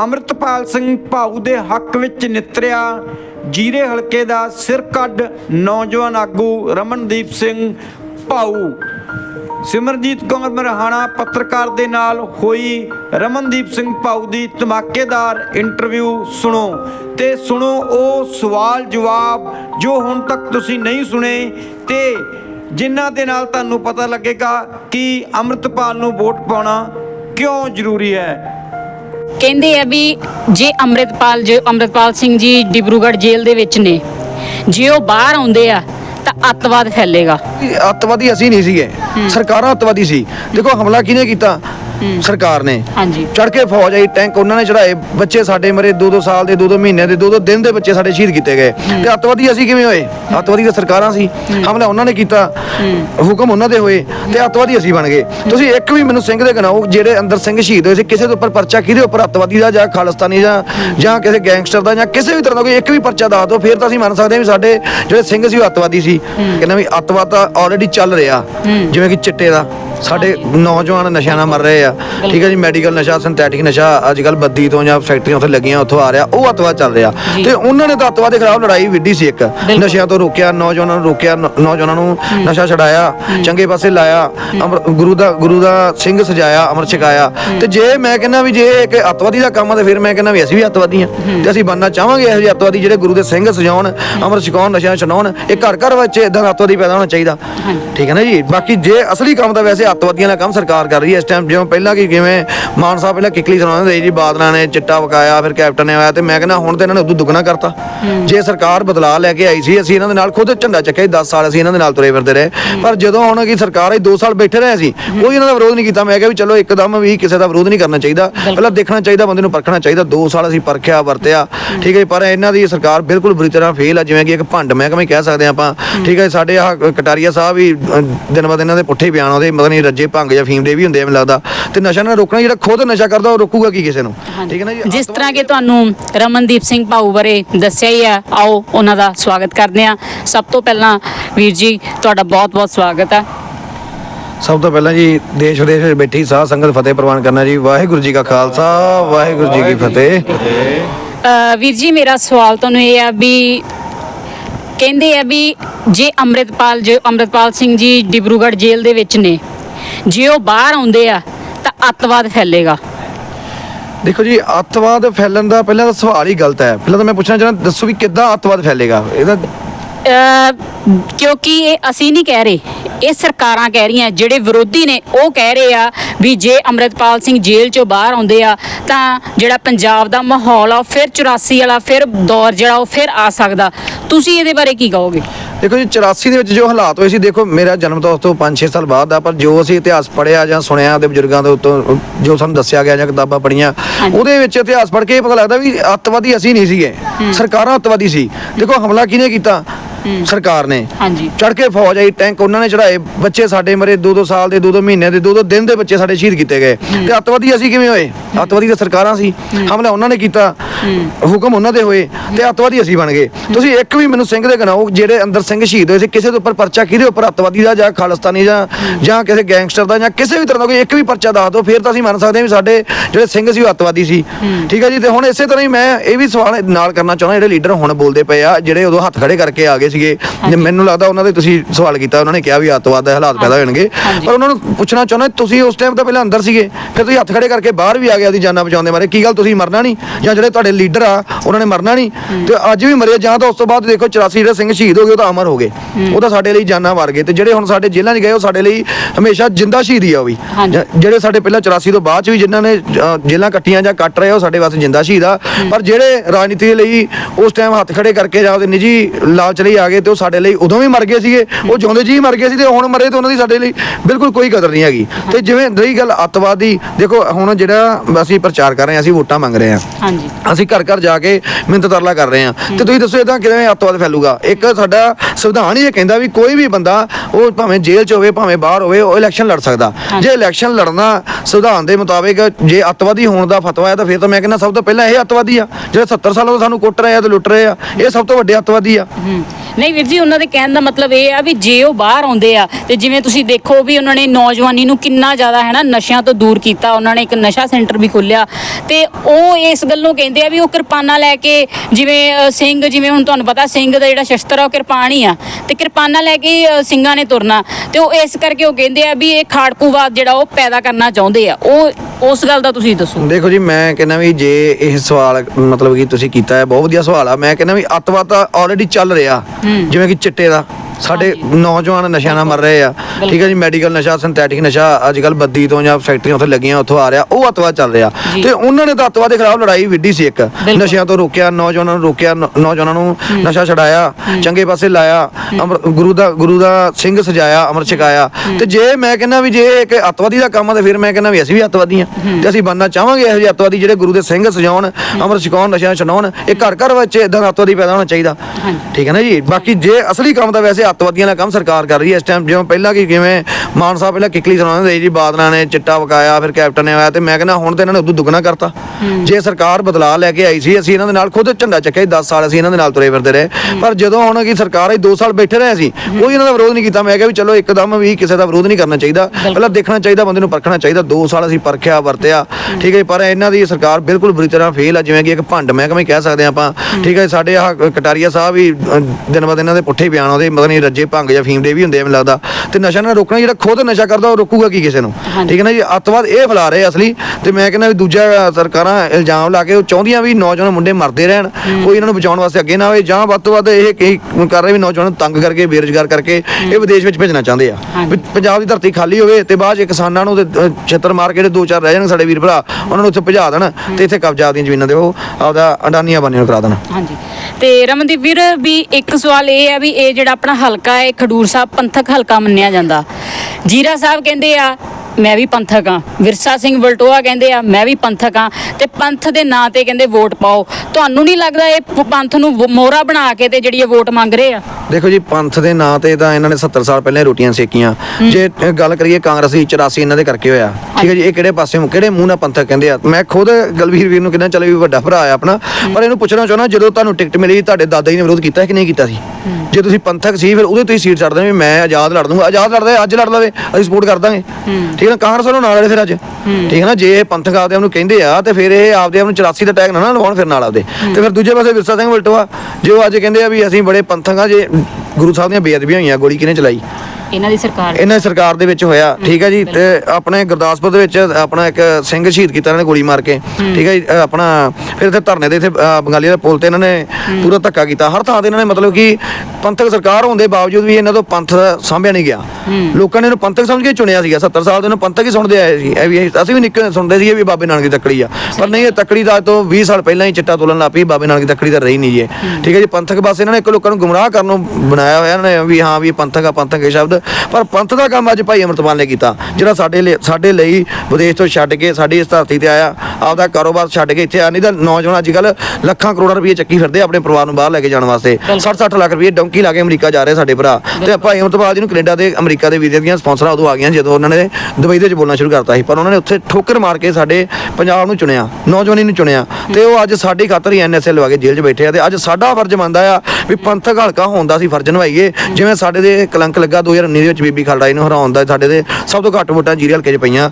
ਅੰਮ੍ਰਿਤਪਾਲ ਸਿੰਘ ਭਾਊ ਦੇ ਹੱਕ ਵਿੱਚ ਨਿਤਰਿਆ, ਜੀਰੇ ਹਲਕੇ ਦਾ ਸਿਰ ਕੱਢ ਨੌਜਵਾਨ ਆਗੂ ਰਮਨਦੀਪ ਸਿੰਘ ਭਾਊ। ਸਿਮਰਜੀਤ ਕੌਰ ਮਰਹਾਣਾ ਪੱਤਰਕਾਰ ਦੇ ਨਾਲ ਹੋਈ ਰਮਨਦੀਪ ਸਿੰਘ ਭਾਊ ਦੀ ਧਮਾਕੇਦਾਰ ਇੰਟਰਵਿਊ ਸੁਣੋ ਤੇ ਸੁਣੋ ਉਹ ਸਵਾਲ ਜਵਾਬ ਜੋ ਹੁਣ ਤੱਕ ਤੁਸੀਂ ਨਹੀਂ ਸੁਣੇ ਤੇ ਜਿਨ੍ਹਾਂ ਦੇ ਨਾਲ ਤੁਹਾਨੂੰ ਪਤਾ ਲੱਗੇਗਾ ਕਿ ਅੰਮ੍ਰਿਤਪਾਲ ਨੂੰ ਵੋਟ ਪਾਉਣਾ ਕਿਉਂ ਜ਼ਰੂਰੀ ਹੈ। ਕਹਿੰਦੇ ਆ ਵੀ ਜੇ ਅੰਮ੍ਰਿਤਪਾਲ ਜੇ ਅੰਮ੍ਰਿਤਪਾਲ ਸਿੰਘ ਜੀ ਡਿਬਰੂਗੜ੍ਹ ਜੇਲ੍ਹ ਦੇ ਵਿੱਚ ਨੇ ਜੇ ਉਹ ਬਾਹਰ ਆਉਂਦੇ ਆ ਤਾਂ ਅੱਤਵਾਦ ਫੈਲੇਗਾ। ਅੱਤਵਾਦੀ ਅਸੀਂ ਨਹੀਂ ਸੀਗੇ। ਸਰਕਾਰਾਂ ਅੱਤਵਾਦੀ ਸੀ। ਦੇਖੋ ਹਮਲਾ ਕਿਹਨੇ ਕੀਤਾ? ਸਰਕਾਰ ਨੇ। ਹਾਂਜੀ। ਚੜ ਕੇ ਫੌਜ ਆਈ ਟੈਂਕ ਉਹਨਾਂ ਨੇ ਚੜਾਏ ਬੱਚੇ ਸਾਡੇ ਮਰੇ 2-2 ਸਾਲ ਦੇ 2-2 ਮਹੀਨੇ ਦੇ 2-2 ਦਿਨ ਦੇ ਬੱਚੇ ਸਾਡੇ ਸ਼ਹੀਦ ਕੀਤੇ ਗਏ। ਤੇ ਅੱਤਵਾਦੀ ਅਸੀਂ ਕਿਵੇਂ ਹੋਏ? ਅੱਤਵਾਦੀ ਤਾਂ ਸਰਕਾਰਾਂ ਸੀ। ਹਮਲਾ ਉਹਨਾਂ ਨੇ ਕੀਤਾ। ਹੁਕਮ ਉਹਨਾਂ ਦੇ ਹੋਏ ਤੇ ਅੱਤਵਾਦੀ ਅਸੀਂ ਬਣ ਗਏ। ਤੁਸੀਂ ਇੱਕ ਵੀ ਮੈਨੂੰ ਸਿੰਘ ਦੇ ਗਨਾਓ ਜਿਹੜੇ ਅੰਦਰ ਸਿੰਘ ਸ਼ਹੀਦ ਹੋਏ ਸੀ ਕਿਸੇ ਦੇ ਉੱਪਰ ਪਰਚਾ ਕਿਹਦੇ ਉੱਪਰ ਅੱਤਵਾਦੀ ਦਾ ਜਾਂ ਖਾਲਿਸਤਾਨੀ ਜਾਂ ਜਾਂ ਕਿਸੇ ਗੈਂਗਸਟਰ ਦਾ ਜਾਂ ਕਿਸੇ ਵੀ ਤਰ੍ਹਾਂ ਦਾ ਕੋਈ ਇੱਕ ਵੀ ਪਰਚਾ ਦੱਸ ਦਿਓ ਫਿਰ ਤਾਂ ਅਸੀਂ ਮੰਨ ਸਕਦੇ ਹਾਂ ਵੀ ਸਾਡੇ ਜਿਹੜੇ ਸਿੰਘ ਸੀ ਉਹ ਅੱਤਵਾਦੀ ਸੀ। ਕਹਿੰਦਾ ਵੀ ਅੱਤਵਾਦ ਤਾਂ ਆਲਰੇਡੀ ਚੱਲ ਰਿਹਾ। ਜਿਵੇਂ ਕਿ ਚਿੱਟੇ ਦਾ। ਸਾਡੇ ਨੌਜਵਾਨ ਨਸ਼ਿਆਂ ਨਾਲ ਮਰ ਰਹੇ ਆ। ਠੀਕ ਹੈ ਜੀ ਮੈਡੀਕਲ ਨਸ਼ਾ ਸਿੰਥੈਟਿਕ ਨਸ਼ਾ ਅੱਜ ਕੱਲ ਬੱਦੀ ਤੋਂ ਜਾਂ ਫੈਕਟਰੀਆਂ ਉੱਥੇ ਲੱਗੀਆਂ ਉੱਥੋਂ ਆ ਰਿਹਾ ਉਹ ਅੱਤਵਾਦ ਚੱਲ ਰਿਹਾ। ਤੇ ਉਹਨਾਂ ਨੇ ਤਾਂ ਅੱਤਵਾਦ ਦੇ ਖਿਲਾਫ ਲੜਾਈ ਵਿੱਢੀ ਸੀ ਇੱਕ। ਨਸ਼ਿਆਂ ਤੋਂ ਰੋਕਿਆ ਨੌਜਵਾਨਾਂ ਨੂੰ ਰੋਕਿਆ ਨੌਜਵਾਨਾਂ ਨੂੰ ਨਸ਼ਾ ਛਡਾਇਆ ਚੰਗੇ ਪਾਸੇ ਲਾਇਆ ਅੰਮ੍ਰਿ- ਗੁਰੂ ਦਾ ਗੁਰੂ ਦਾ ਸਿੰਘ ਸਜਾਇਆ ਅਮਰ ਛਕਾਇਆ। ਤੇ ਜੇ ਮੈਂ ਕਹਿੰਦਾ ਵੀ ਜੇ ਇੱਕ ਅੱਤਵਾਦੀ ਦਾ ਕੰਮ ਆ ਤੇ ਫਿਰ ਮੈਂ ਕਹਿੰਦਾ ਵੀ ਅਸੀਂ ਵੀ ਅੱਤਵਾਦੀ ਆ। ਤੇ ਅਸੀਂ ਬਣਨਾ ਚਾਹਾਂਗੇ ਇਹੋ ਜਿਹੇ ਅੱਤਵਾਦੀ ਜਿਹੜੇ ਗੁਰੂ ਦੇ ਸਿੰਘ ਸਜਾਉਣ ਅਮਰ ਛਕਾਉਣ ਨਸ਼ਿਆਂ ਛਡਾਉਣ। ਇਹ ਘਰ ਘਰ ਵਿੱਚ ਇਦਾਂ ਦਾ ਅੱਤਵਾਦੀ ਪੈਦਾ ਹੋਣਾ ਚਾਹੀਦਾ। ਠੀਕ ਹੈ ਨਾ ਜੀ? ਬਾਕੀ ਜੇ ਅਸਲੀ ਕੰਮ ਤਾਂ ਵੈਸੇ ਅੱਤਵਾਦੀਆਂ ਦਾ ਕੰਮ ਸਰਕਾਰ ਕਰ ਰਹੀ ਹੈ ਇਸ ਟਾਈਮ ਜਿਵੇਂ ਪਹਿਲਾਂ ਕੀ ਕਿਵੇਂ ਮਾਨ ਸਾਹਿਬ ਪਹਿਲਾਂ ਕਿਕਲੀ ਸੁਣਾਉਂਦੇ ਸੀ ਜੀ ਬਾਦਲਾਂ ਨੇ ਚਿੱਟਾ ਵਕਾਇਆ ਫਿਰ ਕੈਪਟਨ ਨੇ ਆਇਆ ਤੇ ਮੈਂ ਕਹਿੰਦਾ ਹੁਣ ਤੇ ਇਹਨਾਂ ਨੇ ਉਦੋਂ ਦੁੱਗਣਾ ਕਰਤਾ। ਜੇ ਸਰਕਾਰ ਬਦਲਾਅ ਲੈ ਕੇ ਆਈ ਸੀ ਅਸੀਂ ਇਹਨਾਂ ਦੇ ਨਾਲ ਖੁਦ ਝੰਡਾ ਚੱਕਿਆ 10 ਸਾਲ ਅਸੀਂ ਇਹਨਾਂ ਦੇ ਨਾਲ ਤੁਰੇ ਫਿਰਦੇ ਰਹੇ। ਪਰ ਜਦੋਂ ਹੁਣ ਕੀ ਸਰਕਾਰ ਆਈ 2 ਸਾਲ ਬੈਠੇ ਰਹੇ ਅਸੀਂ ਕੋਈ ਇਹਨਾਂ ਦਾ ਵਿਰੋਧ ਨਹੀਂ ਕੀਤਾ। ਮੈਂ ਕਿਹਾ ਵੀ ਚਲੋ ਇੱਕਦਮ ਵੀ ਕਿਸੇ ਦਾ ਵਿਰੋਧ ਨਹੀਂ ਕਰਨਾ ਚਾਹੀਦਾ। ਪਹਿਲਾਂ ਦੇਖਣਾ ਚਾਹੀਦਾ ਬੰਦੇ ਨੂੰ ਪਰਖਣਾ ਚਾਹੀਦਾ। 2 ਸਾਲ ਅਸੀਂ ਪਰਖਿਆ ਵਰਤਿਆ ਠੀਕ ਹੈ ਪਰ ਇਹਨਾਂ ਦੀ ਸਰਕਾਰ ਬਿਲਕੁਲ ਬੁਰੀ ਤਰ੍ਹਾਂ ਫੇਲ ਆ ਜਿਵੇਂ ਕਿ ਇੱਕ ਭੰਡ ਮਹਿਕਮਾ ਕਹਿ ਸਕਦੇ ਆਪਾਂ। ਠੀਕ ਹੈ ਸਾਡੇ ਆ ਕਟਾਰੀਆ ਸਾਹਿਬ ਵੀ ਦਿਨ ਬ ਦਿਨ ਇਹਨਾਂ ਦੇ ਪੁੱਠੇ ਬਿਆਨ ਆਉਂਦੇ ਮਤਲਬ ਨਹੀਂ ਰੱਜੇ ਭੰਗ ਜਾਂ ਫੀਮ ਦੇ ਵੀ ਹੁੰਦੇ ਆ ਮੈਨੂੰ ਲੱਗਦਾ। ਤੇ ਨਸ਼ਾ ਨਾ ਰੋਕਣਾ ਜਿਹੜਾ ਖੁਦ ਨਸ਼ਾ ਕਰਦਾ ਉਹ ਰੋਕੂਗਾ ਕੀ ਕਿਸੇ ਨੂੰ? ਠੀਕ ਹੈ ਨਾ ਜੀ? ਜਿਸ ਤਰ੍ਹਾਂ ਕਿ ਤੁਹਾਨੂੰ ਰਮਨਦੀਪ ਸਿੰਘ ਭਾਊ ਬਾਰੇ ਦੱਸਿਆ ਹੀ ਆ ਆਓ ਉਹਨਾਂ ਦਾ ਸਵਾਗਤ ਕਰਦੇ ਆ ਸਭ ਤੋਂ ਪਹਿਲਾਂ ਵੀਰ ਜੀ ਤੁਹਾਡਾ ਬਹੁਤ-ਬਹੁਤ ਸਵਾਗਤ ਹੈ। ਸਭ ਤੋਂ ਪਹਿਲਾਂ ਜੀ ਦੇਸ਼ ਵਿਦੇਸ਼ ਵਿੱਚ ਬੈਠੀ ਸਾਧ ਸੰਗਤ ਫਤਿਹ ਪ੍ਰਵਾਨ ਕਰਨਾ ਜੀ। ਵਾਹਿਗੁਰੂ ਜੀ ਕਾ ਖਾਲਸਾ ਵਾਹਿਗੁਰੂ ਜੀ ਕੀ ਫਤਿਹ। ਵੀਰ ਜੀ ਮੇਰਾ ਸਵਾਲ ਤੁਹਾਨੂੰ ਇਹ ਆ ਵੀ ਕਹਿੰਦੇ ਆ ਵੀ ਜੇ ਅੰਮ੍ਰਿਤਪਾਲ ਜੇ ਅੰਮ੍ਰਿਤਪਾਲ ਸਿੰਘ ਜੀ ਡਿਬਰੂਗੜ੍ਹ ਜੇਲ੍ਹ ਦੇ ਵਿੱਚ ਨੇ ਜੇ ਉਹ ਬਾਹਰ ਆਉਂਦੇ ਆ ਤਾਂ ਅੱਤਵਾਦ ਫੈਲੇਗਾ। ਦੇਖੋ ਜੀ ਅੱਤਵਾਦ ਫੈਲਣ ਦਾ ਪਹਿਲਾਂ ਤਾਂ ਸਵਾਲ ਹੀ ਗਲਤ ਹੈ। ਪਹਿਲਾਂ ਤਾਂ ਮੈਂ ਪੁੱਛਣਾ ਚਾਹੁੰਦਾ ਦੱਸੋ ਵੀ ਕਿੱਦਾਂ ਅੱਤਵਾਦ ਫੈਲੇਗਾ? ਇਹਦਾ ਕਿਉਂਕਿ ਇਹ ਅਸੀਂ ਨਹੀਂ ਕਹਿ ਰਹੇ। ਇਹ ਸਰਕਾਰਾਂ ਕਹਿ ਰਹੀਆਂ ਜਿਹੜੇ ਵਿਰੋਧੀ ਨੇ ਉਹ ਕਹਿ ਰਹੇ ਆ ਵੀ ਜੇ ਅੰਮ੍ਰਿਤਪਾਲ ਸਿੰਘ ਜੇਲ੍ਹ ਚੋਂ ਬਾਹਰ ਆਉਂਦੇ ਆ ਤਾਂ ਜਿਹੜਾ ਪੰਜਾਬ ਦਾ ਮਾਹੌਲ ਆ ਫਿਰ 84 ਵਾਲਾ ਫਿਰ ਦੌਰ ਜਿਹੜਾ ਉਹ ਫਿਰ ਆ ਸਕਦਾ। ਤੁਸੀਂ ਇਹਦੇ ਬਾਰੇ ਕੀ ਕਹੋਗੇ? ਦੇਖੋ ਜੀ 84 ਦੇ ਵਿੱਚ ਜੋ ਹਾਲਾਤ ਹੋਏ ਸੀ ਦੇਖੋ ਮੇਰਾ ਜਨਮ ਤਾਂ ਉਸ ਤੋਂ 5-6 ਸਾਲ ਬਾਅਦ ਦਾ ਪਰ ਜੋ ਅਸੀਂ ਇਤਿਹਾਸ ਪੜ੍ਹਿਆ ਜਾਂ ਸੁਣਿਆ ਤੇ ਬਜ਼ੁਰਗਾਂ ਦੇ ਉੱਤੋਂ ਜੋ ਸਾਨੂੰ ਦੱਸਿਆ ਗਿਆ ਜਾਂ ਕਿਤਾਬਾਂ ਪੜ੍ਹੀਆਂ ਉਹਦੇ ਵਿੱਚ ਇਤਿਹਾਸ ਪੜ੍ਹ ਕੇ ਇਹ ਪਤਾ ਲੱਗਦਾ ਵੀ ਅੱਤਵਾਦੀ ਅਸੀਂ ਨਹੀਂ ਸੀਗੇ। ਸਰਕਾਰਾਂ ਅੱਤਵਾਦੀ ਸੀ। ਦੇਖੋ ਹਮਲਾ ਕਿਹਨੇ ਕੀਤਾ? ਸਰਕਾਰ ਨੇ। ਹਾਂਜੀ। ਚੜ ਕੇ ਫੌਜ ਆਈ ਟੈਂਕ ਉਹਨਾਂ ਨੇ ਚੜਾਏ ਬੱਚੇ ਸਾਡੇ ਮਰੇ 2-2 ਸਾਲ ਦੇ 2-2 ਮਹੀਨੇ ਦੇ 2-2 ਦਿਨ ਦੇ ਬੱਚੇ ਸਾਡੇ ਸ਼ਹੀਦ ਕੀਤੇ ਗਏ। ਤੇ ਅੱਤਵਾਦੀ ਅਸੀਂ ਕਿਵੇਂ ਹੋਏ? ਅੱਤਵਾਦੀ ਤਾਂ ਸਰਕਾਰਾਂ ਸੀ। ਹਮਲਾ ਉਹਨਾਂ ਨੇ ਕੀਤਾ। ਹੁਕਮ ਉਹਨਾਂ ਦੇ ਹੋਏ। ਤੇ ਅੱਤਵਾਦੀ ਅਸੀਂ ਬਣ ਗਏ। ਤੁਸੀਂ ਇੱਕ ਵੀ ਮੈਨੂੰ ਸਿੰਘ ਦੇ ਗਨਾਓ ਜਿਹੜੇ ਅੰਦਰ ਸਿੰਘ ਸ਼ਹੀਦ ਹੋਏ ਸੀ ਕਿਸੇ ਦੇ ਉੱਪਰ ਪਰਚਾ ਕਿਹਦੇ ਉੱਪਰ ਅੱਤਵਾਦੀ ਦਾ ਜਾਂ ਖਾਲਿਸਤਾਨੀ ਜਾਂ ਜਾਂ ਕਿਸੇ ਗੈਂਗਸਟਰ ਦਾ ਜਾਂ ਕਿਸੇ ਵੀ ਤਰ੍ਹਾਂ ਦਾ ਕੋਈ ਇੱਕ ਵੀ ਪਰਚਾ ਦੱਸ ਦਿਓ ਫਿਰ ਤਾਂ ਅਸੀਂ ਮੰਨ ਸਕਦੇ ਹਾਂ ਵੀ ਸਾਡੇ ਜਿਹੜੇ ਸਿੰਘ ਸੀ ਉਹ ਅੱਤਵਾਦੀ ਸੀ। ਠੀਕ ਹੈ ਜੀ ਤੇ ਹੁਣ ਇਸੇ ਤਰ੍ਹਾਂ ਹੀ ਮੈਂ ਇਹ ਵੀ ਸਵਾਲ ਨਾਲ ਕਰਨਾ ਚਾਹੁੰਦਾ ਜਿਹੜੇ ਲੀਡਰ ਹੁਣ ਬੋਲਦੇ ਪਏ ਆ ਜਿਹੜੇ ਉਦੋਂ ਹੱਥ ਖੜੇ ਕਰਕੇ ਆ ਗਏ ਸੀਗੇ ਮੈਨੂੰ ਲੱਗਦਾ ਉਹਨਾਂ ਦੇ ਤੁਸੀਂ ਸਵਾਲ ਕੀਤਾ ਉਹਨਾਂ ਨੇ ਕਿਹਾ ਵੀ ਅੱਤਵਾਦ ਦੇ ਹਾਲਾਤ ਪੈਦਾ ਹੋਣਗੇ। ਪਰ ਉਹਨਾਂ ਨੂੰ ਪੁੱਛਣਾ ਚਾਹੁੰਦਾ ਤੁਸੀਂ ਉਸ ਟਾਈਮ ਤਾਂ ਪਹਿਲਾਂ ਅੰਦਰ ਸੀਗੇ ਫਿਰ ਤੁਸੀਂ ਹੱਥ ਖੜੇ ਕਰਕੇ ਬਾਹਰ ਵੀ ਆ ਗਏ ਆਦੀ ਜਾਨਾਂ ਬਚਾਉਂਦੇ ਮਾਰੇ ਕੀ ਗੱਲ ਤੁਸੀਂ ਮਰਨਾ ਨਹੀਂ? ਜਾਂ ਜਿਹੜੇ ਤੁਹਾਡੇ ਲੀਡਰ ਆ ਉਹਨਾਂ ਨੇ ਮਰਨਾ ਨਹੀਂ? ਤੇ ਅੱਜ ਵੀ ਮਰੇ ਜਾਂ ਤਾਂ ਉਸ ਤੋਂ ਬਾਅਦ ਦੇਖੋ 84 ਜਿਹੜੇ ਸਿੰਘ ਸ਼ਹੀਦ ਹੋ ਗਏ ਉਹ ਤਾਂ ਅਮਰ ਹੋ ਗਏ। ਉਹ ਤਾਂ ਸਾਡੇ ਲਈ ਜਾਨਾਂ ਵਾਰ ਗਏ ਤੇ ਜਿਹੜੇ ਹੁਣ ਸਾਡੇ ਜੇਲ੍ਹਾਂ 'ਚ ਗਏ ਉਹ ਸਾਡੇ ਲਈ ਹਮੇਸ਼ਾ ਜਿੰਦਾ ਸ਼ਹੀਦੀ ਆ ਉਹ ਵੀ। ਜਾਂ ਜਿਹੜੇ ਸਾਡੇ ਪਹਿਲਾਂ 84 ਤੋਂ ਬਾਅਦ ਚ ਵੀ ਜਿਨ੍ਹਾਂ ਨੇ ਅ, ਜੇਲ੍ਹਾਂ ਕੱਟੀਆਂ ਜਾਂ ਕੱਟ ਰਹੇ ਉਹ ਸਾਡੇ ਵਾਸਤੇ ਜਿੰਦਾ ਸ਼ਹੀਦ ਆ। ਪਰ ਜਿਹੜੇ ਰਾਜਨੀਤੀ ਦੇ ਲਈ ਉਸ ਟਾਈਮ ਹੱਥ ਖੜੇ ਕਰਕੇ ਜਾਂ ਉਹਦੇ ਨਿੱਜੀ ਲਾਲਚ ਲਈ ਆ ਗਏ ਤੇ ਉਹ ਸਾਡੇ ਲਈ ਉਦੋਂ ਵੀ ਮਰ ਗਏ ਸੀਗੇ। ਉਹ ਜਿਉਂਦੇ ਜੀ ਮਰ ਗਏ ਸੀ ਤੇ ਹੁਣ ਮਰੇ ਤੇ ਉਹਨਾਂ ਦੀ ਸਾਡੇ ਲਈ ਬਿਲਕੁਲ ਕੋਈ ਕਦਰ ਨਹੀਂ ਹੈਗੀ। ਤੇ ਜਿਵੇਂ ਰਹੀ ਗੱਲ ਅੱਤਵਾਦੀ ਦੇਖੋ ਹੁਣ ਜਿਹੜਾ ਅਸੀਂ ਪ੍ਰਚਾਰ ਕਰ ਰਹੇ ਹਾਂ ਅਸੀਂ ਵੋਟਾਂ ਮੰਗ ਰਹੇ ਹਾਂ। ਹਾਂਜੀ। ਅਸੀਂ ਘਰ ਘਰ ਜਾ ਕੇ ਮਿੰਤ ਤਰਲਾ ਕਰ ਰਹੇ ਹਾਂ। ਤੇ ਤੁਸੀਂ ਦੱਸੋ ਇਦਾਂ ਕਿਵੇਂ ਅੱਤਵਾਦ ਫੈਲੂਗਾ? ਇੱਕ ਸਾਡਾ ਸੰਵਿਧਾਨ ਹੀ ਇਹ ਕਹਿੰਦਾ ਵੀ ਕੋਈ ਵੀ ਬੰਦਾ ਉਹ ਭਾਵੇਂ ਜੇਲ੍ਹ 'ਚ ਹੋਵੇ ਭਾਵੇਂ ਬਾਹਰ ਹੋਵੇ ਉਹ ਇਲੈਕਸ਼ਨ ਲੜ ਸਕਦਾ। ਜੇ ਇਲੈਕਸ਼ਨ ਲੜਨਾ ਸੰਵਿਧਾਨ ਦੇ ਮੁਤਾਬਿਕ ਜੇ ਅੱਤਵਾਦੀ ਹੋਣ ਦਾ ਫਤਵਾ ਹੈ ਤਾਂ ਫਿਰ ਤਾਂ ਮੈਂ ਕਹਿੰਦਾ ਸਭ ਤੋਂ ਪਹਿਲਾਂ ਇਹ ਅੱਤਵਾਦੀ ਆ। ਜਿਹੜੇ 70 ਸਾਲਾਂ ਤੋਂ ਸਾਨੂੰ ਕੁੱਟ ਰਹੇ ਆ ਤੇ ਲੁੱਟ ਰਹੇ ਆ ਇਹ ਸਭ ਤੋਂ ਵੱਡੇ ਅੱਤਵਾਦੀ ਆ। ਨਹੀਂ ਵੀਰ ਜੀ ਉਹਨਾਂ ਦੇ ਕਹਿਣ ਦਾ ਮਤਲਬ ਇਹ ਆ ਵੀ ਜੇ ਉਹ ਬਾਹਰ ਆਉਂਦੇ ਆ ਤੇ ਜਿਵੇਂ ਤੁਸੀਂ ਦੇਖੋ ਵੀ ਉਹਨਾਂ ਨੇ ਨੌਜਵਾਨੀ ਨੂੰ ਕਿੰਨਾ ਜ਼ਿਆਦਾ ਹੈ ਨਾ ਨਸ਼ਿਆਂ ਤੋਂ ਦੂਰ ਕੀਤਾ ਉਹਨਾਂ ਨੇ ਇੱਕ ਨਸ਼ਾ ਸੈਂਟਰ ਵੀ ਖੋਲਿਆ ਤੇ ਉਹ ਇਸ ਗੱਲੋਂ ਕਹਿੰਦੇ ਆ ਵੀ ਉਹ ਕਿਰਪਾਨਾਂ ਲੈ ਕੇ ਜਿਵੇਂ ਅ, ਸਿੰਘ ਜਿਵੇਂ ਹੁਣ ਤੁਹਾਨੂੰ ਪਤਾ ਸਿੰਘ ਦਾ ਜਿਹੜਾ ਸ਼ਸਤਰ ਆ ਉਹ ਕਿਰਪਾਨ ਹੀ ਆ ਤੇ ਕਿਰਪਾਨਾਂ ਲੈ ਕੇ ਅ, ਸਿੰਘਾਂ ਨੇ ਤੁਰਨਾ ਤੇ ਉਹ ਇਸ ਕਰਕੇ ਉਹ ਕਹਿੰਦੇ ਆ ਵੀ ਇਹ ਖਾੜਕੂਵਾਦ ਜਿਹੜਾ ਉਹ ਪੈਦਾ ਕਰਨਾ ਚਾਹੁੰਦੇ ਆ। ਉਹ ਉਸ ਗੱਲ ਦਾ ਤੁਸੀਂ ਦੱਸੋ। ਦੇਖੋ ਜੀ ਮੈਂ ਕਹਿੰਦਾ ਵੀ ਜੇ ਇਹ ਸਵਾਲ ਮਤਲਬ ਕਿ ਤੁਸੀਂ ਕੀਤਾ ਹੈ ਬਹੁਤ ਵਧੀਆ ਸਵਾਲ ਆ। ਮੈਂ ਕਹਿੰਦਾ ਵੀ ਅੱਤਵਾਦ ਤਾਂ ਆਲਰੇਡੀ ਚੱਲ ਰਿਹਾ ਜਿਵੇਂ ਕਿ ਚਿੱਟੇ ਦਾ। ਸਾਡੇ ਨੌਜਵਾਨ ਨਸ਼ਿਆਂ ਨਾਲ ਮਰ ਰਹੇ ਆ। ਠੀਕ ਹੈ ਜੀ ਮੈਡੀਕਲ ਨਸ਼ਾ ਸਿੰਥੈਟਿਕ ਨਸ਼ਾ ਅੱਜ ਕੱਲ ਬੱਦੀ ਤੋਂ ਜਾਂ ਫੈਕਟਰੀਆਂ ਉੱਥੇ ਲੱਗੀਆਂ ਉੱਥੋਂ ਆ ਰਿਹਾ ਉਹ ਅੱਤਵਾਦ ਚੱਲ ਰਿਹਾ। ਤੇ ਉਹਨਾਂ ਨੇ ਤਾਂ ਅੱਤਵਾਦ ਦੇ ਖਿਲਾਫ ਲੜਾਈ ਵਿੱਢੀ ਸੀ ਇੱਕ। ਨਸ਼ਿਆਂ ਤੋਂ ਰੋਕਿਆ ਨੌਜਵਾਨਾਂ ਨੂੰ ਰੋਕਿਆ ਨੌਜਵਾਨਾਂ ਨੂੰ ਨਸ਼ਾ ਛਡਾਇਆ ਚੰਗੇ ਪਾਸੇ ਲਾਇਆ ਅਮਰ- ਗੁਰੂ ਦਾ ਗੁਰੂ ਦਾ ਸਿੰਘ ਸਜਾਇਆ ਅਮਰ ਛਕਾਇਆ। ਤੇ ਜੇ ਮੈਂ ਕਹਿੰਦਾ ਵੀ ਜੇ ਇੱਕ ਅੱਤਵਾਦੀ ਦਾ ਕੰਮ ਆ ਤੇ ਫਿਰ ਮੈਂ ਕਹਿੰਦਾ ਵੀ ਅਸੀਂ ਵੀ ਅੱਤਵਾਦੀ ਆ। ਤੇ ਅਸੀਂ ਬੰਨਣਾ ਚਾਹਾਂਗੇ ਇਹੋ ਜਿਹੇ ਅੱਤਵਾਦੀ ਜਿਹੜੇ ਗੁਰੂ ਦੇ ਸਿੰਘ ਸਜਾਉਣ ਅਮਰ ਛਕਾਉਣ ਨਸ਼ਿਆਂ ਛਡਾਉਣ। ਇਹ ਘਰ ਘਰ ਵਿੱਚ ਇਦਾਂ ਦਾ ਅੱਤਵਾਦੀ ਪੈਦਾ ਹੋਣਾ ਚਾਹੀਦਾ। ਠੀਕ ਹੈ ਨਾ ਜੀ? ਬਾਕੀ ਜੇ ਅਸਲੀ ਕੰਮ ਤਾਂ ਵੈਸੇ ਅੱਤਵਾਦੀਆਂ ਦਾ ਕੰਮ ਸਰਕਾਰ ਕਰ ਰਹੀ ਹੈ ਇਸ ਟਾਈਮ ਜਿਵੇਂ ਪਹਿਲਾਂ ਕਿ ਕਿਵੇਂ ਮਾਨ ਸਾਹਿਬ ਪਹਿਲਾਂ ਕਿਕਲੀ ਸੁਣਾਉਂਦੇ ਸੀ ਜੀ ਬਾਦਲਾਂ ਨੇ ਚਿੱਟਾ ਵਕਾਇਆ ਫਿਰ ਕੈਪਟਨ ਨੇ ਆਇਆ ਤੇ ਮੈਂ ਕਹਿੰਦਾ ਹੁਣ ਤੇ ਇਹਨਾਂ ਨੇ ਉਦੋਂ ਦੁੱਗਣਾ ਕਰਤਾ। ਜੇ ਸਰਕਾਰ ਬਦਲਾਅ ਲੈ ਕੇ ਆਈ ਸੀ ਅਸੀਂ ਇਹਨਾਂ ਦੇ ਨਾਲ ਖੁਦ ਝੰਡਾ ਚੱਕਿਆ 10 ਸਾਲ ਅਸੀਂ ਇਹਨਾਂ ਦੇ ਨਾਲ ਤੁਰੇ ਫਿਰਦੇ ਰਹੇ। ਪਰ ਜਦੋਂ ਹੁਣ ਕੀ ਸਰਕਾਰ ਆਈ 2 ਸਾਲ ਬੈਠੇ ਰਹੇ ਅਸੀਂ ਕੋਈ ਇਹਨਾਂ ਦਾ ਵਿਰੋਧ ਨਹੀਂ ਕੀਤਾ। ਮੈਂ ਕਿਹਾ ਵੀ ਚਲੋ ਇੱਕਦਮ ਵੀ ਕਿਸੇ ਦਾ ਵਿਰੋਧ ਨਹੀਂ ਕਰਨਾ ਚਾਹੀਦਾ। ਪਹਿਲਾਂ ਦੇਖਣਾ ਚਾਹੀਦਾ ਬੰਦੇ ਨੂੰ ਪਰਖਣਾ ਚਾਹੀਦਾ। 2 ਸਾਲ ਅਸੀਂ ਪਰਖਿਆ ਵਰਤਿਆ ਠੀਕ ਹੈ ਪਰ ਇਹਨਾਂ ਦੀ ਸਰਕਾਰ ਬਿਲਕੁਲ ਬੁਰੀ ਤਰ੍ਹਾਂ ਫੇਲ ਆ ਜਿਵੇਂ ਕਿ ਇੱਕ ਭੰਡ ਮਹਿਕਮਾ ਹੀ ਕਹਿ ਸਕਦੇ ਆਪਾਂ। ਠੀਕ ਹੈ ਸਾਡੇ ਆਹ ਕਟਾਰੀਆ ਸਾਹਿਬ ਵੀ ਦਿਨ ਬ ਦਿਨ ਇਹਨਾਂ ਦੇ ਪੁੱਠੇ ਬਿਆਨ ਆਉਂਦੇ ਮਤਲਬ ਨਹੀਂ ਰੱਜੇ ਭੰਗ ਜਾਂ ਫੀਮ ਦੇ ਵੀ ਹੁੰਦੇ ਆ ਮੈਨੂੰ ਲੱਗਦਾ। ਤੇ ਨਸ਼ਾ ਨਾ ਰੋਕਣਾ ਜਿਹੜਾ ਖੁਦ ਨਸ਼ਾ ਕਰਦਾ ਉਹ ਰੋਕੂਗਾ ਕੀ ਕਿਸੇ ਨੂੰ? ਠੀਕ ਹੈ ਨਾ ਜੀ? ਅੱਤਵਾਦ ਇਹ ਫੈਲਾ ਰਹੇ ਅਸਲੀ ਤੇ ਮੈਂ ਕਹਿੰਦਾ ਵੀ ਦੂਜਾ ਸਰਕਾਰਾਂ ਇਲਜ਼ਾਮ ਲਾ ਕੇ ਉਹ ਚਾਹੁੰਦੀਆਂ ਵੀ ਨੌਜਵਾਨ ਮੁੰਡੇ ਮਰਦੇ ਰਹਿਣ ਕੋਈ ਇਹਨਾਂ ਨੂੰ ਬਚਾਉਣ ਵਾਸਤੇ ਅੱਗੇ ਨਾ ਹੋਵੇ ਜਾਂ ਵੱਧ ਤੋਂ ਵੱਧ ਇਹ ਕਈ ਕਰ ਰਹੇ ਵੀ ਨੌਜਵਾਨਾਂ ਨੂੰ ਤੰਗ ਕਰਕੇ ਬੇਰੁਜ਼ਗਾਰ ਕਰਕੇ ਇਹ ਵਿਦੇਸ਼ ਵਿੱਚ ਭੇਜਣਾ ਚਾਹੁੰਦੇ ਆ। ਪੰਜਾਬ ਦੀ ਧਰਤੀ ਖਾਲੀ ਹੋਵੇ ਤੇ ਬਾਅਦ 'ਚ ਕਿਸਾਨਾਂ ਨੂੰ ਤੇ ਛਿੱਤਰ ਮਾਰ ਕੇ ਜਿਹੜੇ ਦੋ ਚਾਰ ਰਹਿ ਜਾਣ ਸਾਡੇ ਵੀਰ ਭਰਾ ਉਹਨਾਂ ਨੂੰ ਉੱਥੇ ਭਜਾ ਦੇਣ ਤੇ ਇੱਥੇ ਕਬਜ਼ਾ ਦੀਆਂ ਜ਼ਮੀਨਾਂ ਦੇ ਉਹ ਆਪਦਾ ਅਡਾਨੀਆਂ ਬਣੀਆਂ ਕਰਾ ਦੇਣ। ਹਾਂਜੀ। ਤੇ ਰਮਨਦੀਪ ਵੀਰ ਵੀ ਇੱਕ ਸਵਾਲ ਇਹ ਹੈ ਵੀ ਇਹ ਜਿਹੜਾ ਆਪਣਾ ਹਲਕਾ ਹੈ ਖਡੂਰ ਸਾਹਿਬ ਪੰਥਕ ਹਲਕਾ ਮੰਨਿਆ ਜਾਂਦਾ। ਜੀਰਾ ਸਾਹਿਬ ਕਹਿੰਦੇ ਆ ਮੈਂ ਵੀ ਪੰਥਕ ਆ ਵਿਰਸਾ ਸਿੰਘ ਵਲਟੋਆ ਕਹਿੰਦੇ ਆ ਮੈਂ ਵੀ ਪੰਥਕ ਆ ਤੇ ਪੰਥ ਦੇ ਨਾਂ ਤੇ ਕਹਿੰਦੇ ਵੋਟ ਪਾਓ। ਤੁਹਾਨੂੰ ਨਹੀਂ ਲੱਗਦਾ ਇਹ ਪੰਥ ਨੂੰ ਮੋਹਰਾ ਬਣਾ ਕੇ ਤੇ ਜਿਹੜੀ ਇਹ ਵੋਟ ਮੰਗ ਰਹੇ ਆ? ਦੇਖੋ ਜੀ ਪੰਥ ਦੇ ਨਾਂ ਤੇ ਤਾਂ ਇਹਨਾਂ ਨੇ 70 ਸਾਲ ਪਹਿਲਾਂ ਰੋਟੀਆਂ ਸੇਕੀਆਂ। ਜੇ ਗੱਲ ਕਰੀਏ ਕਾਂਗਰਸੀ 84 ਇਹਨਾਂ ਦੇ ਕਰਕੇ ਹੋਇਆ। ਠੀਕ ਹੈ ਜੀ ਇਹ ਕਿਹੜੇ ਪਾਸੇ ਕਿਹੜੇ ਮੂੰਹ ਨਾਲ ਪੰਥਕ ਕਹਿੰਦੇ ਆ? ਮੈਂ ਖੁਦ ਗਲਵੀਰ ਵੀਰ ਨੂੰ ਕਹਿੰਦਾ ਚੱਲ ਵੀ ਵੱਡਾ ਭਰਾ ਆ ਆਪਣਾ। ਪਰ ਇਹਨੂੰ ਪੁੱਛਣਾ ਚਾਹੁੰਦਾ ਜਦੋਂ ਤੁਹਾਨੂੰ ਟਿਕਟ ਮਿਲੀ ਤੁਹਾਡੇ ਦਾਦਾ ਜੀ ਨੇ ਵਿਰੋਧ ਕੀਤਾ ਕਿ ਨਹੀਂ ਕੀਤਾ ਸੀ? ਜੇ ਤੁਸੀਂ ਪੰਥਕ ਸੀ ਫਿਰ ਉਹਦੇ ਤੁਸੀਂ ਸੀਟ ਛੱਡ ਦੇਵੇਂ ਮੈਂ ਆਜ਼ਾਦ ਲੜ ਦੂੰਗਾ। ਆਜ਼ਾਦ ਲੜਦੇ ਅੱਜ ਲੜ ਲਵੇ ਅਸੀਂ ਸਪੋਰਟ ਕਰ ਦਾਂਗੇ। ਠੀਕ ਨਾ ਕਾਂਗਰਸ ਨੂੰ ਨਾਲ ਲੜੇ ਫਿਰ ਅੱਜ। ਠੀਕ ਹੈ ਨਾ ਜੇ ਇਹ ਪੰਥਕ ਆਪਦੇ ਆਪ ਨੂੰ ਕਹਿੰਦੇ ਆ ਤੇ ਫਿਰ ਇਹ ਆਪਦੇ ਆਪ ਨੂੰ 84 ਦਾ ਟੈਗ ਨਾ ਨਾ ਲਵਾਉਣ ਫਿਰ ਨਾਲ ਆਪਦੇ। ਤੇ ਫਿਰ ਦੂਜੇ ਪਾਸੇ ਵਿਰਸਾ ਸਿੰਘ ਵਲਟੋਆ ਜੋ ਅੱਜ ਕਹਿੰਦੇ ਆ ਵੀ ਅਸੀਂ ਬੜੇ ਪੰਥਕ ਆ ਜੇ ਗੁਰੂ ਸਾਹਿਬ ਦੀਆਂ ਬੇਅਦਬੀਆਂ ਹੋਈਆਂ ਗੋਲੀ ਕਿਹਨੇ ਚਲਾਈ? ਇਹਨਾਂ ਦੀ ਸਰਕਾਰ ਇਹਨਾਂ ਦੀ ਸਰਕਾਰ ਦੇ ਵਿੱਚ ਹੋਇਆ ਠੀਕ ਹੈ ਜੀ ਤੇ ਆਪਣੇ ਗੁਰਦਾਸਪੁਰ ਦੇ ਵਿੱਚ ਆਪਣਾ ਇੱਕ ਸਿੰਘ ਸ਼ਹੀਦ ਕੀਤਾ ਇਹਨਾਂ ਨੇ ਗੋਲੀ ਮਾਰ ਕੇ ਠੀਕ ਹੈ ਜੀ ਆਪਣਾ ਫਿਰ ਇੱਥੇ ਧਰਨੇ ਦੇ ਇੱਥੇ ਬੰਗਾਲੀ ਦੇ ਪੁਲ ਤੇ ਇਹਨਾਂ ਨੇ ਪੂਰਾ ਧੱਕਾ ਕੀਤਾ। ਹਰ ਥਾਂ ਤੇ ਇਹਨਾਂ ਨੇ ਮਤਲਬ ਕਿ ਪੰਥਕ ਸਰਕਾਰ ਹੋਣ ਦੇ ਬਾਵਜੂਦ ਵੀ ਇਹਨਾਂ ਤੋਂ ਪੰਥ ਸਾਂਭਿਆ ਨਹੀਂ ਗਿਆ। ਲੋਕਾਂ ਨੇ ਇਹਨੂੰ ਪੰਥਕ ਸਮਝ ਕੇ ਚੁਣਿਆ ਸੀਗਾ 70 ਸਾਲ ਦੇ ਇਹਨੂੰ ਪੰਥਕ ਹੀ ਸੁਣਦੇ ਆਏ ਸੀ। ਇਹ ਵੀ ਅਸੀਂ ਵੀ ਨਿੱਕੇ ਸੁਣਦੇ ਸੀ ਇਹ ਵੀ ਬਾਬੇ ਨਾਨਕ ਦੀ ਤੱਕੜੀ ਆ। ਪਰ ਨਹੀਂ ਇਹ ਤੱਕੜੀ ਦਾ ਅੱਜ ਤੋਂ 20 ਸਾਲ ਪਹਿਲਾਂ ਹੀ ਚਿੱਟਾ ਤੋਲਣ ਲੱਗ ਪਈ ਬਾਬੇ ਨਾਨਕ ਦੀ ਤੱਕੜੀ ਤਾਂ ਰਹੀ ਨਹੀਂ ਜੀ। ਇਹ। ਠੀਕ ਹੈ ਜੀ ਪੰਥਕ ਬਸ ਇਹਨਾਂ ਨੇ ਇੱਕ ਲੋਕਾਂ ਨੂੰ ਗੁੰਮਰਾਹ ਕਰਨ ਨੂੰ ਬਣਾਇਆ ਹੋਇਆ ਇਹਨਾਂ ਨੇ ਵੀ ਹਾਂ ਵੀ ਇਹ ਪੰਥਕ ਆ ਪੰਥਕ ਇਹ ਸ਼ਬਦ ਪਰ ਪੰਥ ਦਾ ਕੰਮ ਅੱਜ ਭਾਈ ਅਮਰਤਪਾਲ ਨੇ ਕੀਤਾ ਜਿਹੜਾ ਸਾਡੇ ਲਈ ਸਾਡੇ ਲਈ ਵਿਦੇਸ਼ ਤੋਂ ਛੱਡ ਕੇ ਸਾਡੀ ਇਸ ਧਰਤੀ ਤੇ ਆਇਆ ਆਪਦਾ ਕਾਰੋਬਾਰ ਛੱਡ ਕੇ ਇੱਥੇ ਆ ਨਹੀਂ ਤਾਂ ਨੌਜਵਾਨ ਅੱਜ ਕੱਲ ਲੱਖਾਂ ਕਰੋੜਾਂ ਰੁਪਏ ਚੱਕੀ ਫਿਰਦੇ ਆਪਣੇ ਪਰਿਵਾਰ ਨੂੰ ਬਾਹਰ ਲੈ ਕੇ ਜਾਣ ਵਾਸਤੇ। 60-60 ਲੱਖ ਰੁਪਏ ਡੌਂਕੀ ਲਾ ਕੇ ਅਮਰੀਕਾ ਜਾ ਰਹੇ ਸਾਡੇ ਭਰਾ। ਤੇ ਭਾਈ ਅਮਰਤਪਾਲ ਜੀ ਨੂੰ ਕੈਨੇਡਾ ਦੇ ਅਮਰੀਕਾ ਦੇ ਵੀਜ਼ੇ ਦੀਆਂ ਸਪਾਂਸਰਾਂ ਉਦੋਂ ਆ ਗਈਆਂ ਜਦੋਂ ਉਹਨਾਂ ਨੇ ਦੁਬਈ ਦੇ ਵਿੱਚ ਬੋਲਣਾ ਸ਼ੁਰੂ ਕਰਤਾ ਸੀ। ਪਰ ਉਹਨਾਂ ਨੇ ਉੱਥੇ ਠੋਕਰ ਮਾਰ ਕੇ ਸਾਡੇ ਪੰਜਾਬ ਨੂੰ ਚੁਣਿਆ ਨੌਜਵਾਨੀ ਨੂੰ ਚੁਣਿਆ। ਤੇ ਉਹ ਅੱਜ ਸਾਡੀ ਖਾਤਰ ਹੀ ਐਨਐਸਏ ਲਵਾ ਕੇ ਜੇਲ੍ਹ 'ਚ ਬੈਠੇ ਆ ਤੇ ਅੱਜ ਸਾਡਾ ਫਰਜ਼ ਬਣਦਾ ਆ ਵੀ ਪੰਥਕ ਹਲਕਾ ਹੋਣ ਦਾ ਅਸੀਂ ਫਰਜ਼ ਨਿਭਾਈਏ। ਜਿਵੇਂ ਸਾਡੇ ਦੇ ਕਲੰਕ ਲੱਗਾ 2019 ਦੇ ਵਿੱਚ ਬੀਬੀ ਖਾਲੜਾ ਜੀ ਨੂੰ ਹਰਾਉਣ ਦਾ ਸਾਡੇ ਦੇ ਸਭ ਤੋਂ ਘੱਟ ਵੋਟਾਂ ਜੀਰੇ ਹਲਕੇ 'ਚ ਪਈਆਂ।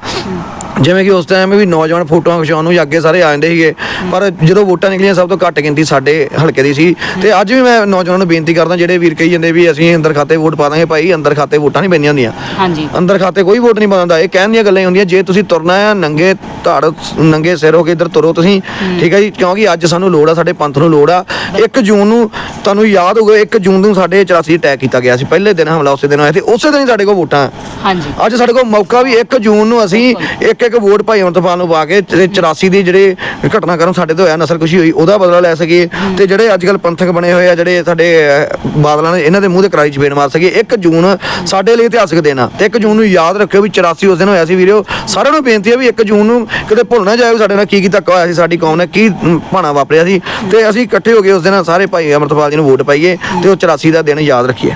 ਜਿਵੇਂ ਕਿ ਉਸ ਟਾਈਮ ਵੀ ਨੌਜਵਾਨ ਫੋਟੋਆਂ ਖਿਚਾਉਣ ਨੂੰ ਅੱਗੇ ਸਾਰੇ ਆ ਜਾਂਦੇ ਸੀਗੇ ਪਰ ਜਦੋਂ ਵੋਟਾਂ ਨਿਕਲੀਆਂ ਸਭ ਤੋਂ ਘੱਟ ਗਿਣਤੀ ਸਾਡੇ ਹਲਕੇ ਦੀ ਸੀ। ਤੇ ਅੱਜ ਵੀ ਮੈਂ ਨੌਜਵਾਨਾਂ ਨੂੰ ਬੇਨਤੀ ਕਰਦਾ ਜਿਹੜੇ ਵੀਰ ਕਹੀ ਜਾਂਦੇ ਵੀ ਅਸੀਂ ਅੰਦਰ ਖਾਤੇ ਵੋਟ ਪਾ ਦਾਂਗੇ ਭਾਈ ਅੰਦਰ ਖਾਤੇ ਵੋਟਾਂ ਨਹੀਂ ਪੈਂਦੀਆਂ ਹੁੰਦੀਆਂ। ਹਾਂਜੀ। ਅੰਦਰ ਖਾਤੇ ਕੋਈ ਵੋਟ ਨਹੀਂ ਪਾਉਂਦਾ ਇਹ ਕਹਿਣ ਦੀਆਂ ਗੱਲਾਂ ਹੁੰਦੀਆਂ ਜੇ ਤੁਸੀਂ ਤੁਰਨਾ ਹੈ ਨੰਗੇ ਧੜ ਨੰਗੇ ਸਿਰ ਹੋ ਕੇ ਇੱਧਰ ਤੁਰੋ ਤੁਸੀਂ ਠੀਕ ਹੈ ਜੀ ਕਿਉਂਕਿ ਅੱਜ ਸਾਨੂੰ ਲੋੜ ਆ ਸਾਡੇ ਪੰਥ ਨੂੰ ਲੋੜ ਆ। 1 ਜੂਨ ਨੂੰ ਤੁਹਾਨੂੰ ਯਾਦ ਹੋਊਗਾ 1 ਜੂਨ ਨੂੰ ਸਾਡੇ 84 ਅਟੈਕ ਕੀਤਾ ਗਿਆ ਸੀ ਪਹਿਲੇ ਦਿਨ ਹਮਲਾ ਉਸੇ ਦਿਨ ਹੋਇਆ ਤੇ ਉਸੇ ਦਿਨ ਹੀ ਸਾਡੇ ਕੋਲ ਵੋਟਾਂ। ਹਾਂਜੀ। ਅੱਜ ਸਾਡੇ ਕੋਲ ਮੌਕਾ ਵੀ 1 ਜੂਨ ਨੂੰ ਅਸੀਂ ਇੱਕ ਇੱਕ ਇੱਕ ਵੋਟ ਭਾਈ ਅਮਰਤਪਾਲ ਨੂੰ ਪਾ ਕੇ ਤੇ 84 ਦੀ ਜਿਹੜੇ ਘਟਨਾਕ੍ਰਮ ਸਾਡੇ ਤੋਂ ਹੋਇਆ, ਨਸਲ ਖੁਸ਼ੀ ਹੋਈ, ਉਹਦਾ ਬਦਲਾ ਲੈ ਸਕੀਏ ਤੇ ਜਿਹੜੇ ਅੱਜ ਕੱਲ ਪੰਥਕ ਬਣੇ ਹੋਏ ਆ, ਜਿਹੜੇ ਸਾਡੇ ਬਾਦਲਾਂ ਨੇ, ਇਹਨਾਂ ਦੇ ਮੂੰਹ ਤੇ ਕਰਾਰੀ ਚਪੇੜ ਮਾਰ ਸਕੀਏ 1 ਜੂਨ ਸਾਡੇ ਲਈ ਇਤਿਹਾਸਕ ਦਿਨ ਆ। ਤੇ 1 ਜੂਨ ਨੂੰ ਯਾਦ ਰੱਖਿਓ ਵੀ 84 ਉਸ ਦਿਨ ਹੋਇਆ ਸੀ ਵੀਰੋ। ਸਾਰਿਆਂ ਨੂੰ ਬੇਨਤੀ ਹੈ ਵੀ 1 ਜੂਨ ਨੂੰ ਕਿਤੇ ਭੁੱਲ ਨਾ ਜਾਇਓ ਸਾਡੇ ਨਾਲ ਕੀ ਕੀ ਧੱਕਾ ਹੋਇਆ ਸੀ, ਸਾਡੀ ਕੌਮ ਨੇ ਕੀ ਭਾਣਾ ਵਾਪਰਿਆ ਸੀ। ਤੇ ਅਸੀਂ ਇਕੱਠੇ ਹੋ ਕੇ ਉਸ ਦਿਨ, ਸਾਰੇ ਭਾਈ ਅਮਰਤਪਾਲ ਜੀ ਨੂੰ ਵੋਟ ਪਾਈਏ ਤੇ ਉਹ 84 ਦਾ ਦਿਨ ਯਾਦ ਰੱਖੀਏ।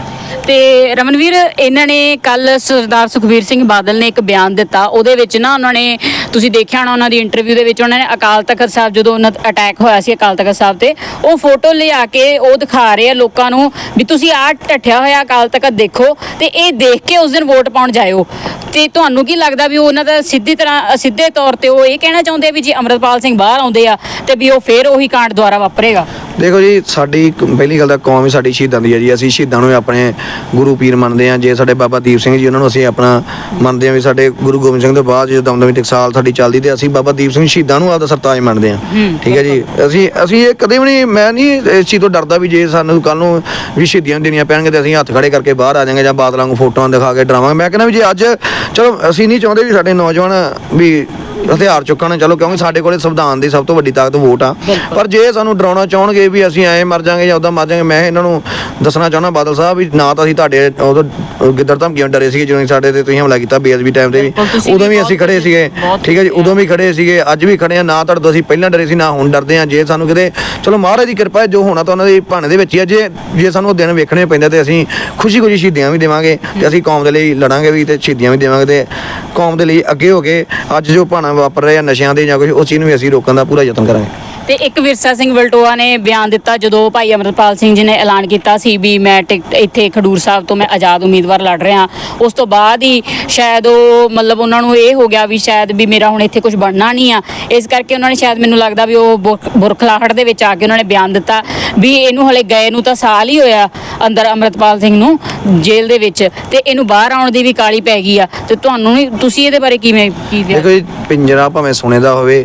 ਤੇ ਰਮਨਵੀਰ, ਇਹਨਾਂ ਨੇ ਕੱਲ ਸਰਦਾਰ ਸੁਖਬੀਰ ਸਿੰਘ ਬਾਦਲ ਨੇ ਇੱਕ ਬਿਆਨ ਦਿੱਤਾ। ਉਹਦੇ ਵਿੱਚ ਨਾ ਉਹਨਾਂ ਨੇ, ਤੁਸੀਂ ਦੇਖਿਆ ਹੋਣਾ ਉਹਨਾਂ ਦੀ ਇੰਟਰਵਿਊ ਦੇ ਵਿੱਚ ਉਹਨਾਂ ਨੇ ਅਕਾਲ ਤਖਤ ਸਾਹਿਬ ਜਦੋਂ ਉਹਨਾਂ ਦਾ ਅਟੈਕ ਹੋਇਆ ਸੀ ਅਕਾਲ ਤਖਤ ਸਾਹਿਬ ਤੇ, ਉਹ ਫੋਟੋ ਲਿਆ ਕੇ ਉਹ ਦਿਖਾ ਰਹੇ ਆ ਲੋਕਾਂ ਨੂੰ ਵੀ ਤੁਸੀਂ ਆਹ ਟੱਠਿਆ ਹੋਇਆ ਅਕਾਲ ਤਖਤ ਦੇਖੋ ਤੇ ਇਹ ਦੇਖ ਕੇ ਉਸ ਦਿਨ ਵੋਟ ਪਾਉਣ ਜਾਇਓ। ਤੇ ਤੁਹਾਨੂੰ ਕੀ ਲੱਗਦਾ ਵੀ ਉਹ ਉਹਨਾਂ ਦਾ ਸਿੱਧੀ ਤਰ੍ਹਾਂ, ਸਿੱਧੇ ਤੌਰ ਤੇ ਉਹ ਇਹ ਕਹਿਣਾ ਚਾਹੁੰਦੇ ਆ ਵੀ ਜੇ ਅਮਰਪਾਲ ਸਿੰਘ ਬਾਹਰ ਆਉਂਦੇ ਆ ਤੇ ਵੀ ਉਹ ਫੇਰ ਉਹੀ ਕਾਂਡ ਦੁਆਰਾ ਵਾਪਰੇਗਾ? ਦੇਖੋ ਜੀ ਸਾਡੀ ਪਹਿਲੀ ਗੱਲ ਤਾਂ ਕੌਮ ਹੀ ਸਾਡੀ ਸ਼ਹੀਦਾਂ ਦੀ ਹੈ ਜੀ। ਅਸੀਂ ਸ਼ਹੀਦਾਂ ਨੂੰ ਆਪਣੇ ਗੁਰੂ ਪੀਰ ਮੰਨਦੇ ਹਾਂ। ਜੇ ਸਾਡੇ ਬਾਬਾ ਦੀਪ ਸਿੰਘ ਜੀ ਉਹਨਾਂ ਨੂੰ ਅਸੀਂ ਆਪਣਾ ਮੰਨਦੇ ਹਾਂ ਵੀ ਸਾਡੇ ਗੁਰੂ ਗੋਬਿੰਦ ਸਿੰਘ ਤੋਂ ਬਾਅਦ ਜਦੋਂ ਦਮਦਮੀ ਟਕਸਾਲ ਸਾਡੀ ਚੱਲਦੀ ਤੇ ਅਸੀਂ ਬਾਬਾ ਦੀਪ ਸਿੰਘ ਸ਼ਹੀਦਾਂ ਨੂੰ ਆਪਦਾ ਸਰਤਾਜ ਮੰਨਦੇ ਹਾਂ। ਠੀਕ ਹੈ ਜੀ। ਅਸੀਂ ਅਸੀਂ ਇਹ ਕਦੇ ਵੀ ਨਹੀਂ ਮੈਂ ਨਹੀਂ ਇਸ ਚੀਜ਼ ਤੋਂ ਡਰਦਾ ਵੀ ਜੇ ਸਾਨੂੰ ਕੱਲ ਨੂੰ ਵੀ ਸ਼ਹੀਦੀਆਂ ਦੇਣੀਆਂ ਪੈਣਗੀਆਂ ਤੇ ਅਸੀਂ ਹੱਥ ਖੜੇ ਕਰਕੇ ਬਾਹਰ ਆ ਜਾਵਾਂਗੇ ਜਾਂ ਬਾਦਲਾਂ ਨੂੰ ਫੋਟੋਆਂ ਦਿਖਾ ਕੇ ਡਰਾਵਾਂਗੇ। ਮੈਂ ਕਹਿੰਦਾ ਵੀ ਜੇ ਅੱਜ ਚਲੋ ਅਸੀਂ ਨਹੀਂ ਚਾਹੁੰਦੇ ਵੀ ਸਾਡੇ ਨੌਜਵਾਨ ਵੀ ਹਥਿਆਰ ਚੁੱਕਣ ਚਲੋ ਕਿਉਂਕਿ ਸਾਡੇ ਕੋਲੇ ਸੰਵਿਧਾਨ ਦੀ ਸਭ ਤੋਂ ਵੱਡੀ ਤਾਕਤ ਵੋਟ ਆ। ਪਰ ਜੇ ਸਾਨੂੰ ਡਰਾਉਣਾ ਚਾਹਣਗੇ ਵੀ ਅਸੀਂ ਐਂ ਮਰ ਜਾਾਂਗੇ ਜਾਂ ਉਦਾਂ ਮਰ ਜਾਾਂਗੇ ਮੈਂ ਇਹਨਾਂ ਨੂੰ ਦੱਸਣਾ ਚਾਹੁੰਦਾ ਬਾਦਲ ਸਾਹਿਬ ਵੀ ਨਾ ਤਾਂ ਅਸੀਂ ਤੁਹਾਡੇ ਉਦੋਂ ਗਿੱਦੜ ਧਮਕੀਆਂ ਡਰੇ ਸੀਗੇ ਜਦੋਂ ਸਾਡੇ ਤੇ ਤੁਸੀਂ ਹਮਲਾ ਕੀਤਾ ਬੇਅਦਬੀ ਟਾਈਮ ਤੇ ਵੀ। ਉਦੋਂ ਵੀ ਅਸੀਂ ਖੜੇ ਸੀਗੇ। ਠੀਕ ਹੈ ਜੀ ਉਦੋਂ ਵੀ ਖੜੇ ਸੀਗੇ ਅੱਜ ਵੀ ਖੜੇ ਆ ਨਾ ਤੁਹਾਡੇ ਤੋਂ ਅਸੀਂ ਪਹਿਲਾਂ ਡਰੇ ਸੀ ਨਾ ਹੁਣ ਡਰਦੇ ਆ। ਜੇ ਸਾਨੂੰ ਕਿਤੇ ਚਲੋ ਮਹਾਰਾਜ ਦੀ ਕਿਰਪਾ ਹੈ ਜੋ ਹੋਣਾ ਤਾਂ ਉਹਨਾਂ ਦੀ ਭਾਣੇ ਦੇ ਵਿੱਚ ਹੀ ਆ। ਜੇ ਜੇ ਸਾਨੂੰ ਉਹ ਦਿਨ ਵੇਖਣੇ ਪੈਂਦੇ ਤੇ ਅਸੀਂ ਖੁਸ਼ੀ ਖੁਸ਼ੀ ਸ਼ਹੀਦੀਆਂ ਵੀ ਦੇਵਾਂਗੇ ਤੇ ਅਸੀਂ ਕੌਮ ਦੇ ਲਈ ਲੜਾਂਗੇ ਵੀ ਤੇ ਸ਼ਹੀਦੀਆਂ ਵੀ ਦੇਵਾਂਗੇ ਤੇ ਕੌਮ ਦੇ ਲਈ ਅੱਗੇ ਹੋ ਕੇ ਅੱਜ ਜੋ ਭਾਣਾ ਵਾਪਰ ਰਿਹਾ, ਨਸ਼ਿਆਂ ਦੇ ਜਾਂ ਕੁਝ ਉਸ ਚੀਜ਼ ਨੂੰ ਵੀ ਅਸੀਂ ਰੋਕਣ ਦਾ ਪੂਰਾ ਯਤਨ ਕਰਾਂਗੇ। ਤੇ ਇੱਕ ਵਿਰਸਾ ਸਿੰਘ ਵਲਟੋਆ ਨੇ ਬਿਆਨ ਦਿੱਤਾ ਜਦੋਂ ਭਾਈ ਅਮਰਪਾਲ ਸਿੰਘ ਜੀ ਨੇ ਐਲਾਨ ਕੀਤਾ ਸੀ ਵੀ ਮੈਂ ਟਿਕਟ ਇੱਥੇ ਖਡੂਰ ਸਾਹਿਬ ਤੋਂ ਮੈਂ ਆਜ਼ਾਦ ਉਮੀਦਵਾਰ ਲੜ ਰਿਹਾ ਉਸ ਤੋਂ ਬਾਅਦ ਹੀ ਸ਼ਾਇਦ ਉਹ ਮਤਲਬ ਉਹਨਾਂ ਨੂੰ ਇਹ ਹੋ ਗਿਆ ਵੀ ਸ਼ਾਇਦ ਵੀ ਮੇਰਾ ਹੁਣ ਇੱਥੇ ਕੁਝ ਬਣਨਾ ਨਹੀਂ ਆ। ਇਸ ਕਰਕੇ ਉਹਨਾਂ ਨੇ ਸ਼ਾਇਦ ਮੈਨੂੰ ਲੱਗਦਾ ਵੀ ਉਹ ਬੁਰਖਲਾਹਟ ਦੇ ਵਿੱਚ ਆ ਕੇ ਉਹਨਾਂ ਨੇ ਬਿਆਨ ਦਿੱਤਾ ਵੀ ਇਹਨੂੰ ਹਲੇ ਗਏ ਨੂੰ ਤਾਂ ਸਾਲ ਹੀ ਹੋਇਆ ਅੰਦਰ ਅਮਰਪਾਲ ਸਿੰਘ ਨੂੰ ਜੇਲ੍ਹ ਦੇ ਵਿੱਚ ਤੇ ਇਹਨੂੰ ਬਾਹਰ ਆਉਣ ਦੀ ਵੀ ਕਾਲੀ ਪੈ ਗਈ ਆ। ਤੇ ਤੁਹਾਨੂੰ ਨਹੀਂ ਤੁਸੀਂ ਇਹਦੇ ਬਾਰੇ ਕਿਵੇਂ ਕੀ ਦੇਖੋ ਜੀ, ਪਿੰਜਰਾ ਭਾਵੇਂ ਸੋਨੇ ਦਾ ਹੋਵੇ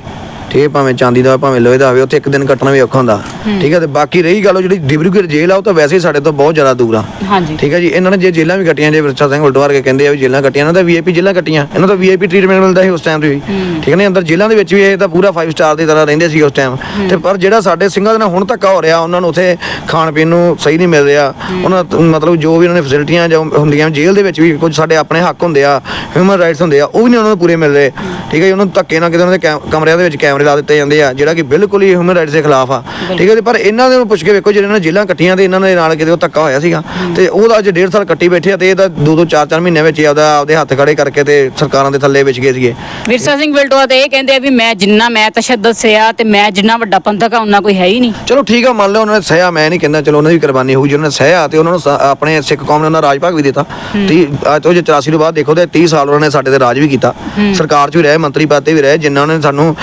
ਠੀਕ ਹੈ ਭਾਵੇਂ ਚਾਂਦੀ ਦਾ ਹੋਵੇ, ਭਾਵੇਂ ਲੋਹੇ ਦਾ ਹੋਵੇ ਉੱਥੇ ਇੱਕ ਦਿਨ ਕੱਟਣਾ ਵੀ ਔਖਾ ਹੁੰਦਾ। ਠੀਕ ਹੈ ਤੇ ਬਾਕੀ ਰਹੀ ਗੱਲ ਉਹ ਜਿਹੜੀ ਡਿਬਰੂਗੜ੍ਹ ਜੇਲ੍ਹ ਆ ਉਹ ਤਾਂ ਵੈਸੇ ਹੀ ਸਾਡੇ ਤੋਂ ਬਹੁਤ ਜ਼ਿਆਦਾ ਦੂਰ ਆ। ਹਾਂਜੀ। ਠੀਕ ਹੈ ਜੀ ਇਹਨਾਂ ਨੇ ਜੇ ਜੇਲ੍ਹਾਂ ਵੀ ਕੱਟੀਆਂ ਜੇ ਵਿਰਸਾ ਸਿੰਘ ਉਲਟਵਾਰ ਕੇ ਕਹਿੰਦੇ ਆ ਵੀ ਜੇਲ੍ਹਾਂ ਕੱਟੀਆਂ ਇਹਨਾਂ ਦਾ ਵੀਆਈਪੀ ਜੇਲ੍ਹਾਂ ਕੱਟੀਆਂ ਇਹਨਾਂ ਦਾ ਵੀਆਈਪੀ ਟ੍ਰੀਟਮੈਂਟ ਮਿਲਦਾ ਸੀ ਉਸ ਟਾਈਮ ਤੇ ਵੀ। ਠੀਕ ਹੈ ਨੇ ਅੰਦਰ ਜੇਲ੍ਹਾਂ ਦੇ ਵਿੱਚ ਵੀ ਇਹ ਤਾਂ ਪੂਰਾ 5 ਸਟਾਰ ਦੀ ਤਰ੍ਹਾਂ ਰਹਿੰਦੇ ਸੀ ਉਸ ਟਾਈਮ ਤੇ ਪਰ ਜਿਹੜਾ ਸਾਡੇ ਸਿੰਘਾਂ ਦੇ ਨਾਲ ਹੁਣ ਤੱਕ ਹੋ ਰਿਹਾ ਉਹਨਾਂ ਨੂੰ ਉੱਥੇ ਖਾਣ ਪੀਣ ਨੂੰ ਸਹੀ ਨਹੀਂ ਮਿਲ ਰਿਹਾ। ਉਹਨਾਂ ਮਤਲਬ ਜੋ ਵੀ ਉਹਨਾਂ ਨੇ ਫੈਸਿਲਿਟੀਆਂ ਜੋ ਹੁੰਦੀਆਂ ਜੇਲ੍ਹ ਦੇ ਵਿੱਚ ਵੀ ਕੁਝ ਸਾਡੇ ਆਪਣੇ ਹੱਕ ਹੁੰਦੇ ਆ ਹਿਊਮਨ ਰਾਈਟਸ ਹੁੰਦੇ ਆ ਉਹ ਵੀ ਨਹੀਂ ਉਹਨਾਂ ਨੂੰ ਪੂਰੇ ਮਿਲ ਰਹੇ। ਠੀਕ ਹੈ ਜੀ ਉਹਨਾਂ ਨੂੰ ਧੱਕੇ ਨਾਲ ਕਿਤੇ ਉਹਨਾਂ ਦੇ ਕੈਮ- ਕਮਰਿਆਂ ਦੇ ਵਿੱਚ ਕੈਮਰੇ ਲਾ ਦਿੱਤੇ ਜਾਂਦੇ ਆ ਜਿਹੜਾ ਕਿ ਬਿਲਕੁਲ ਹੀ ਹਿਊਮਨ ਰਾਈਟਸ ਦੇ ਖਿਲਾਫ ਆ। ਠੀਕ ਹੈ ਜੀ ਪਰ ਇਹਨਾਂ ਦੇ ਨੂੰ ਪੁੱਛ ਕੇ ਵੇਖੋ ਜਿਹੜੇ ਇਹਨਾਂ ਨੇ ਕੱਟੀਆਂ ਤੇ ਇਹਨਾਂ ਦੇ ਨਾਲ ਕਿਤੇ ਉਹ ਧੱਕਾ ਹੋਇਆ ਸੀਗਾ। ਤੇ ਉਹਦਾ ਅੱਜ ਡੇਢ ਸਾਲ ਕੱਟੀ ਬੈਠੇ ਆ ਤੇ ਇਹ ਤਾਂ ਦੋ ਦੋ ਚਾਰ ਚਾਰ ਮਹੀਨਿਆਂ ਵਿੱਚ ਹੀ ਆਪਦਾ ਆਪਦੇ ਹੱਥ ਖੜੇ ਕਰਕੇ ਤੇ ਸਰਕਾਰਾਂ ਦੇ ਥੱਲੇ ਵਿਛ ਗਏ ਸੀਗੇ। ਵਿਰਸਾ ਸਿੰਘ ਵਲਟੋਆ ਤੇ ਇਹ ਕਹਿੰਦੇ ਆ ਵੀ ਮੈਂ ਜਿੰਨਾ ਮੈਂ ਤਸ਼ੱਦਦ ਸਿਆ ਤੇ ਮੈਂ ਜਿੰਨਾ ਵੱਡਾ ਪੰਥਕ ਆ ਉਹਨਾਂ ਕੋਈ ਹੈ ਹੀ ਨਹੀਂ। ਚਲੋ ਠੀਕ ਆ ਮੰਨ ਲਓ ਉਹਨਾਂ ਨੇ ਸਹਿਆ ਮੈਂ ਨਹੀਂ ਕਹਿੰਦਾ ਚਲੋ ਉਹਨਾਂ ਦੀ ਕੁਰਬਾਨੀ ਹੋਊ ਜਿਹਨਾਂ ਨੇ ਸਹਿਆ ਤੇ ਉਹਨਾਂ ਨੂੰ ਸ- ਆਪਣੇ ਸਿੱਖ ਕੌਮ ਨੇ ਉਹਨਾਂ ਰਾਜ ਭਾਗ ਵੀ ਦਿੱਤਾ। ਤੀ ਅੱਜ ਤੋਂ ਜੇ 84 ਤੋਂ ਬਾਅਦ ਦੇਖੋ ਤੇ 30 ਸਾਲ ਉਹਨਾਂ ਨੇ ਸਾਡੇ ਤੇ ਰਾਜ ਵੀ ਕੀਤਾ। ਸਰਕਾਰ 'ਚ ਵੀ ਰਹੇ ਮੰਤਰੀ ਪਦ ਤੇ ਵੀ ਰਹੇ ਜਿਨ੍ਹਾਂ ਨੇ ਸਾਨੂੰ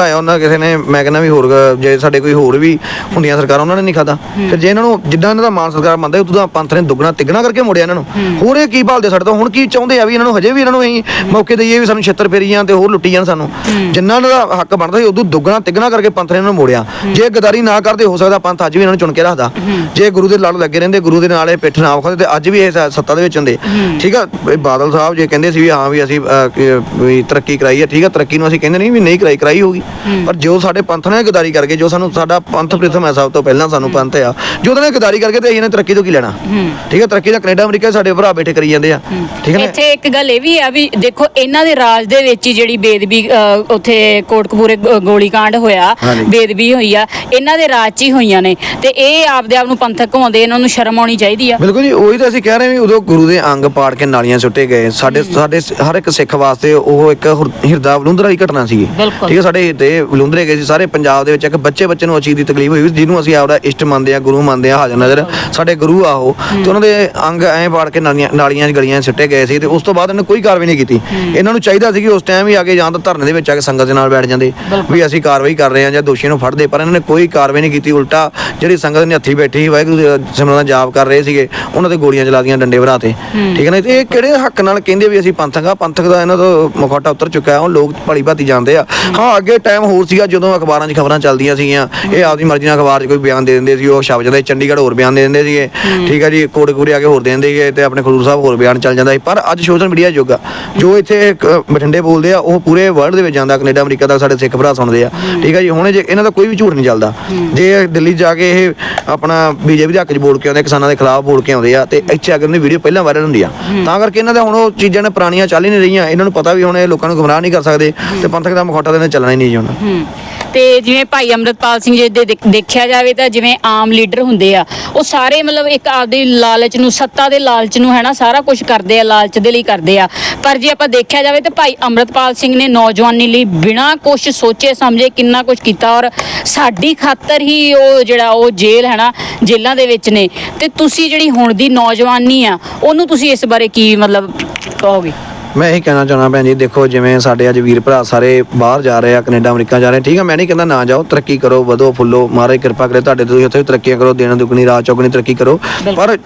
ਖਾਦਾ ਆ ਉਹਨਾਂ ਕਿਸੇ ਨੇ ਮੈਂ ਕਹਿੰਦਾ ਵੀ ਹੋਰ ਗ- ਜੇ ਸਾਡੇ ਕੋਈ ਹੋਰ ਵੀ ਹੁੰਦੀਆਂ ਸਰਕਾਰਾਂ ਉਹਨਾਂ ਨੇ ਨਹੀਂ ਖਾਦਾ ਫਿਰ ਜੇ ਇਹਨਾਂ ਨੂੰ ਜਿੱਦਾਂ ਇਹਨਾਂ ਦਾ ਮਾਨ ਸਰਕਾਰ ਮੰਨਦਾ ਉਦੋਂ ਤਾਂ ਪੰਥ ਨੇ ਦੁੱਗਣਾ ਤਿੱਗਣਾ ਕਰਕੇ ਮੋੜਿਆ ਇਹਨਾਂ ਨੂੰ। ਹੋਰ ਇਹ ਕੀ ਭਾਲਦੇ ਸਾਡੇ ਤੋਂ? ਹੁਣ ਕੀ ਚਾਹੁੰਦੇ ਆ ਵੀ ਇਹਨਾਂ ਨੂੰ ਹਜੇ ਵੀ ਇਹਨਾਂ ਨੂੰ ਅਸੀਂ ਮੌਕੇ ਦਈਏ ਵੀ ਸਾਨੂੰ ਛਿੱਤਰ ਫੇਰੀ ਜਾਣ ਤੇ ਹੋਰ ਲੁੱਟੀ ਜਾਣ ਸਾਨੂੰ। ਜਿੰਨਾ ਇਹਨਾਂ ਦਾ ਹੱਕ ਬਣਦਾ ਸੀ ਉਦੋਂ ਦੁੱਗਣਾ ਤਿੱਗਣਾ ਕਰਕੇ ਪੰਥ ਨੇ ਇਹਨਾਂ ਨੂੰ ਮੋੜਿਆ। ਜੇ ਗਦਾਰੀ ਨਾ ਕਰਦੇ ਹੋ ਸਕਦਾ ਪੰਥ ਅੱਜ ਵੀ ਇਹਨਾਂ ਨੂੰ ਚੁਣ ਕੇ ਰੱਖਦਾ। ਜੇ ਗੁਰੂ ਦੇ ਲੜ ਲੱਗੇ ਰਹਿੰਦੇ ਗੁਰੂ ਦੇ ਨਾਲ ਇਹ ਪਿੱਠ ਨਾ ਵਿਖਾਉਂਦੇ ਤੇ ਅੱਜ ਵੀ ਇਹ ਸ- ਸੱਤਾ ਦੇ ਵਿੱਚ ਹੁੰਦੇ। ਠੀਕ ਆ? ਇਹ ਬਾਦਲ ਸਾਹਿਬ ਜੇ ਕਹਿੰਦੇ ਸੀ ਵੀ ਹਾਂ ਵੀ ਅਸੀਂ ਅਹ, ਕਿ- ਵੀ ਤਰੱਕੀ ਕਰਾਈ ਹੈ ਠੀਕ ਆ? ਤਰੱਕੀ ਨੂੰ ਅਸੀਂ ਕਹਿੰਦੇ ਨਹੀਂ ਵੀ ਨਹੀਂ ਕਰਾਈ ਕਰਾਈ ਹੋਗੀ ਪਰ ਜੋ ਸਾਡੇ ਪੰਥ ਨੇ ਗਦਾਰੀ ਕਰਕੇ ਜੋ ਸਾਨੂੰ ਸਾਡਾ ਪੰਥ ਪ੍ਰਥਮ ਹੈ ਸਭ ਤੋਂ ਪਹਿਲਾਂ ਸਾਨੂੰ ਪੰਥ ਆ ਜੋ ਉਹਨੇ ਗਦਾਰੀ ਕਰਕੇ ਤੇ ਅਸੀਂ ਨੇ ਤਰੱਕੀ ਤੋਂ ਕੀ ਲੈਣਾ? ਠੀਕ ਆ ਤਰੱਕੀ ਦਾ ਕੈਨੇਡਾ ਅਮਰੀਕਾ ਸਾਡੇ ਭਰਾ ਬੈਠੇ ਕਰੀ ਜਾਂਦੇ ਆ। ਠੀਕ ਹੈ ਨਾ? ਇੱਥੇ ਇੱਕ ਗੱਲ ਇਹ ਵੀ ਆ ਵੀ ਦੇਖੋ ਇਹਨਾਂ ਦੇ ਰਾਜ ਦੇ ਵਿੱਚ ਹੀ ਜਿਹੜੀ ਬੇਦਬੀ ਉੱਥੇ ਕੋਟਕਪੂਰੇ ਗੋਲੀकांड ਹੋਇਆ। ਬੇਦਬੀ ਹੋਈ ਆ ਇਹਨਾਂ ਦੇ ਰਾਜ 'ਚ ਹੀ ਹੋਈਆਂ ਨੇ। ਤੇ ਇਹ ਆਪਦੇ ਆਪ ਨੂੰ ਪੰਥਕ ਹੋਂਦੇ ਇਹਨਾਂ ਨੂੰ ਸ਼ਰਮ ਆਉਣੀ ਚਾਹੀਦੀ ਆ। ਬਿਲਕੁਲ ਜੀ ਉਹੀ ਤਾਂ ਅਸੀਂ ਕਹਿ ਰਹੇ ਹਾਂ ਵੀ ਉਦੋਂ ਗੁਰੂ ਦੇ ਅੰਗ ਪਾੜ ਕੇ ਨਾਲੀਆਂ ਸੁੱਟੇ ਗਏ। ਸਾਡੇ ਸਾਡੇ ਸ- ਹਰ ਇੱਕ ਸਿੱਖ ਵਾਸਤੇ ਉਹ ਇੱਕ ਹੁਰ- ਹਿਰਦਾ ਬਲੁੰਦਰ ਵਾਲੀ ਘਟਨਾ ਬਿਲਕੁਲ। ਠੀਕ ਹੈ ਸਾਡੇ ਹਿਰਦੇ ਬਲੁੰਦਰੇ ਗਏ ਸੀ ਸਾਰੇ ਪੰਜਾਬ ਦੇ ਵਿੱਚ ਇੱਕ ਬੱਚੇ ਬੱਚੇ ਨੂੰ ਚੀਜ਼ ਦੀ ਤਕਲੀਫ ਹੋਈ ਜਿਹਨੂੰ ਅਸੀਂ ਆਪਦਾ ਇਸ਼ਟ ਮੰਨਦੇ ਆ ਗੁਰੂ ਮੰਨਦੇ ਆ ਹਾਜ਼ਰ ਨਜ਼ਰ ਸਾਡੇ ਗੁਰੂ ਆ ਉਹ। ਤੇ ਉਹਨਾਂ ਦੇ ਅੰਗ ਐਂ ਪਾੜ ਕੇ ਨਾਲੀਆਂ ਗਲੀਆਂ ਸੁੱਟੇ ਗਏ ਸੀ ਤੇ ਉਸ ਤੋਂ ਬਾਅਦ ਇਹਨਾਂ ਕੋਈ ਕਾਰਵਾਈ ਨਹੀਂ ਕੀਤੀ। ਇਹਨਾਂ ਨੂੰ ਚਾਹੀਦਾ ਸੀ ਕਿ ਉਸ ਟਾਈਮ ਹੀ ਆ ਕੇ ਜਾਂ ਤਾਂ ਧਰਨੇ ਦੇ ਵਿੱਚ ਆ ਕੇ ਸੰਗਤ ਦੇ ਨਾਲ ਬੈਠ ਜਾਂਦੇ ਵੀ ਅਸੀਂ ਕਾਰਵਾਈ ਕਰ ਰਹੇ ਹਾਂ ਜਾਂ ਦੋਸ਼ੀਆਂ ਨੂੰ ਫੜਦੇ ਪਰ ਇਹਨਾਂ ਨੇ ਕੋਈ ਕਾਰਵਾਈ ਨਹੀਂ ਕੀਤੀ ਉਲਟਾ ਜਿਹੜੀ ਸੰਗਤ ਨੇ ਹੱਥੀ ਬੈਠੀ ਸੀ ਵਾਹਿਗੁਰੂ ਦੇ ਸਿਮਰਨ ਦਾ ਜਾਪ ਕਰ ਰਹੇ ਸੀਗੇ ਉਹਨਾਂ ਤੇ ਗੋਲੀਆਂ ਚਲਾ ਦੀਆਂ ਡੰਡੇ ਭਰਾ ਤੇ। ਠੀਕ ਹੈ ਨਾ ਤੇ ਇਹ ਕਿਹੜੇ ਹੱਕ ਨਾਲ ਕਹਿੰਦੇ ਵੀ ਅਸੀਂ ਪੰਥਕ ਆ? ਪੰਥਕ ਦਾ ਇਹਨਾਂ ਤੋਂ ਮੁਖੌਟਾ ਉਤਰ ਚੁੱਕਾ ਹੈ ਉਹ ਲੋਕ ਭਲੀ ਭਾਤੀ ਜਾਣਦੇ ਆ। ਹਾਂ ਅੱਗੇ ਟਾਈਮ ਹੋਰ ਸੀਗਾ ਜਦੋਂ ਅਖਬਾਰਾਂ 'ਚ ਖਬਰਾਂ ਚੱਲਦੀਆਂ ਸੀਗੀਆਂ। ਇਹ ਆਪਦੀ ਮਰਜ਼ੀ ਨਾਲ ਅਖਬਾਰ 'ਚ ਕੋਈ ਬਿਆਨ ਦੇ ਦਿੰਦੇ ਸੀ ਉਹ ਛਪ ਜਾਂਦਾ ਸੀ। ਚੰਡੀਗੜ੍ਹ ਹੋਰ ਬਿਆਨ ਦੇ ਦਿੰਦੇ ਸੀਗੇ। ਠੀਕ ਹੈ ਜੀ ਕੋਟਕਪੂਰੇ ਆ ਕੇ ਹੋਰ ਦੇ ਦਿੰਦੇ ਸੀਗੇ ਤੇ ਆਪਣੇ ਖਡੂਰ ਸਾਹਿਬ ਹੋਰ ਬਿਆਨ ਚੱਲ ਜਾਂਦਾ ਸੀ। ਪਰ ਅੱਜ ਸੋਸ਼ਲ ਮੀਡੀਆ ਯੁੱਗ ਆ। ਜੋ ਇੱਥੇ ਬਠਿੰਡੇ ਬੋਲਦੇ ਆ ਉਹ ਪੂਰੇ ਵਰਲਡ ਦੇ ਵਿੱਚ ਜਾਂਦਾ। ਕੈਨੇਡਾ ਅਮਰੀਕਾ ਤੱਕ ਸਾਡੇ ਸਿੱਖ ਭਰਾ ਸੁਣਦੇ ਆ। ਠੀਕ ਹੈ ਜੀ ਹੁਣ ਜੇ ਇਹਨਾਂ ਦਾ ਕੋਈ ਵੀ ਝੂਠ ਨਹੀਂ ਚੱਲਦਾ। ਜੇ ਦਿੱਲੀ ਜਾ ਕੇ ਇਹ ਆਪਣਾ ਬੀਜੇਪੀ ਦੇ ਹੱਕ 'ਚ ਬੋਲ ਕੇ ਆਉਂਦੇ ਕਿਸਾਨਾਂ ਦੇ ਖਿਲਾਫ ਬੋਲ ਕੇ ਆਉਂਦੇ ਆ ਤੇ ਇੱਥੇ ਉਹਨਾਂ ਦੀ ਵੀਡੀਓ ਪਹਿਲਾਂ ਵਾਇਰਲ ਹੁੰਦੀ ਆ। ਤਾਂ ਕਰਕੇ ਇਹਨਾਂ ਦਾ ਹੁਣ ਉਹ ਚੀਜ਼ਾਂ ਨੇ ਪੁਰਾਣੀਆਂ ਚੱਲ ਹੀ ਨਹੀਂ ਰਹੀਆਂ। ਇਹਨਾਂ ਨੂੰ ਪਤਾ ਵੀ ਹੁਣ ਇਹ ਲੋਕਾਂ ਨੂੰ ਗੁੰਮਰਾਹ ਨਹੀਂ ਕਰ ਸਕਦੇ ਤੇ ਪੰਥਕ ਦਾ ਮੁਖੌਟਾ ਇਹਨਾਂ ਚੱਲਣਾ ਹੀ ਨਹੀਂ ਜੀ ਹੁਣ ਹੂੰ। ਤੇ ਜਿਵੇਂ ਭਾਈ ਅੰਮ੍ਰਿਤਪਾਲ ਸਿੰਘ ਜੀ ਦੇ ਦੇਖ- ਦੇਖਿਆ ਜਾਵੇ ਤਾਂ ਜਿਵੇਂ ਆਮ ਲੀਡਰ ਹੁੰਦੇ ਆ, ਉਹ ਸਾਰੇ ਮਤਲਬ ਇੱਕ ਆਪਦੇ ਲਾਲਚ ਨੂੰ, ਸੱਤਾ ਦੇ ਲਾਲਚ ਨੂੰ ਹੈ ਨਾ, ਸਾਰਾ ਕੁਝ ਕਰਦੇ ਆ, ਲਾਲਚ ਦੇ ਲਈ ਕਰਦੇ ਆ। ਪਰ ਜੇ ਆਪਾਂ ਦੇਖਿਆ ਜਾਵੇ ਤਾਂ ਭਾਈ ਅੰਮ੍ਰਿਤਪਾਲ ਸਿੰਘ ਨੇ ਨੌਜਵਾਨੀ ਲਈ ਬਿਨਾਂ ਕੁਝ ਸੋਚੇ ਸਮਝੇ ਕਿੰਨਾ ਕੁਝ ਕੀਤਾ ਔਰ ਸਾਡੀ ਖਾਤਰ ਹੀ ਉਹ ਜਿਹੜਾ ਉਹ ਜੇਲ੍ਹ ਹੈ ਨਾ, ਜੇਲ੍ਹਾਂ ਦੇ ਵਿੱਚ ਨੇ। ਤੇ ਤੁਸੀਂ ਜਿਹੜੀ ਹੁਣ ਦੀ ਨੌਜਵਾਨੀ ਆ, ਉਹਨੂੰ ਤੁਸੀਂ ਇਸ ਬਾਰੇ ਕੀ ਮਤਲਬ ਕਹੋਗੇ? ਮੈਂ ਇਹੀ ਕਹਿਣਾ ਚਾਹੁੰਦਾ ਭੈਣ ਜੀ ਦੇਖੋ ਜਿਵੇਂ ਸਾਡੇ ਅੱਜ ਵੀਰ ਭਰਾ ਸਾਰੇ ਬਾਹਰ ਜਾ ਰਹੇ ਆ ਕੈਨੇਡਾ ਅਮਰੀਕਾ ਜਾ ਰਹੇ ਆ, ਠੀਕ ਆ ਮੈਂ ਨਹੀਂ ਕਹਿੰਦਾ ਨਾ ਜਾਓ ਤਰੱਕੀ ਕਰੋ ਵਧੋ ਫੁੱਲੋ ਮਹਾਰਾਜ ਕਿਰਪਾ ਕਰੇ ਤੁਹਾਡੇ ਤੋਂ ਉੱਥੇ ਵੀ ਤਰੱਕੀਆਂ ਕਰੋ ਦਿਨ ਦੁਗਣੀ ਰਾਤ ਚੌਗਣੀ ਤਰੱਕੀ ਕਰੋ ਪਰ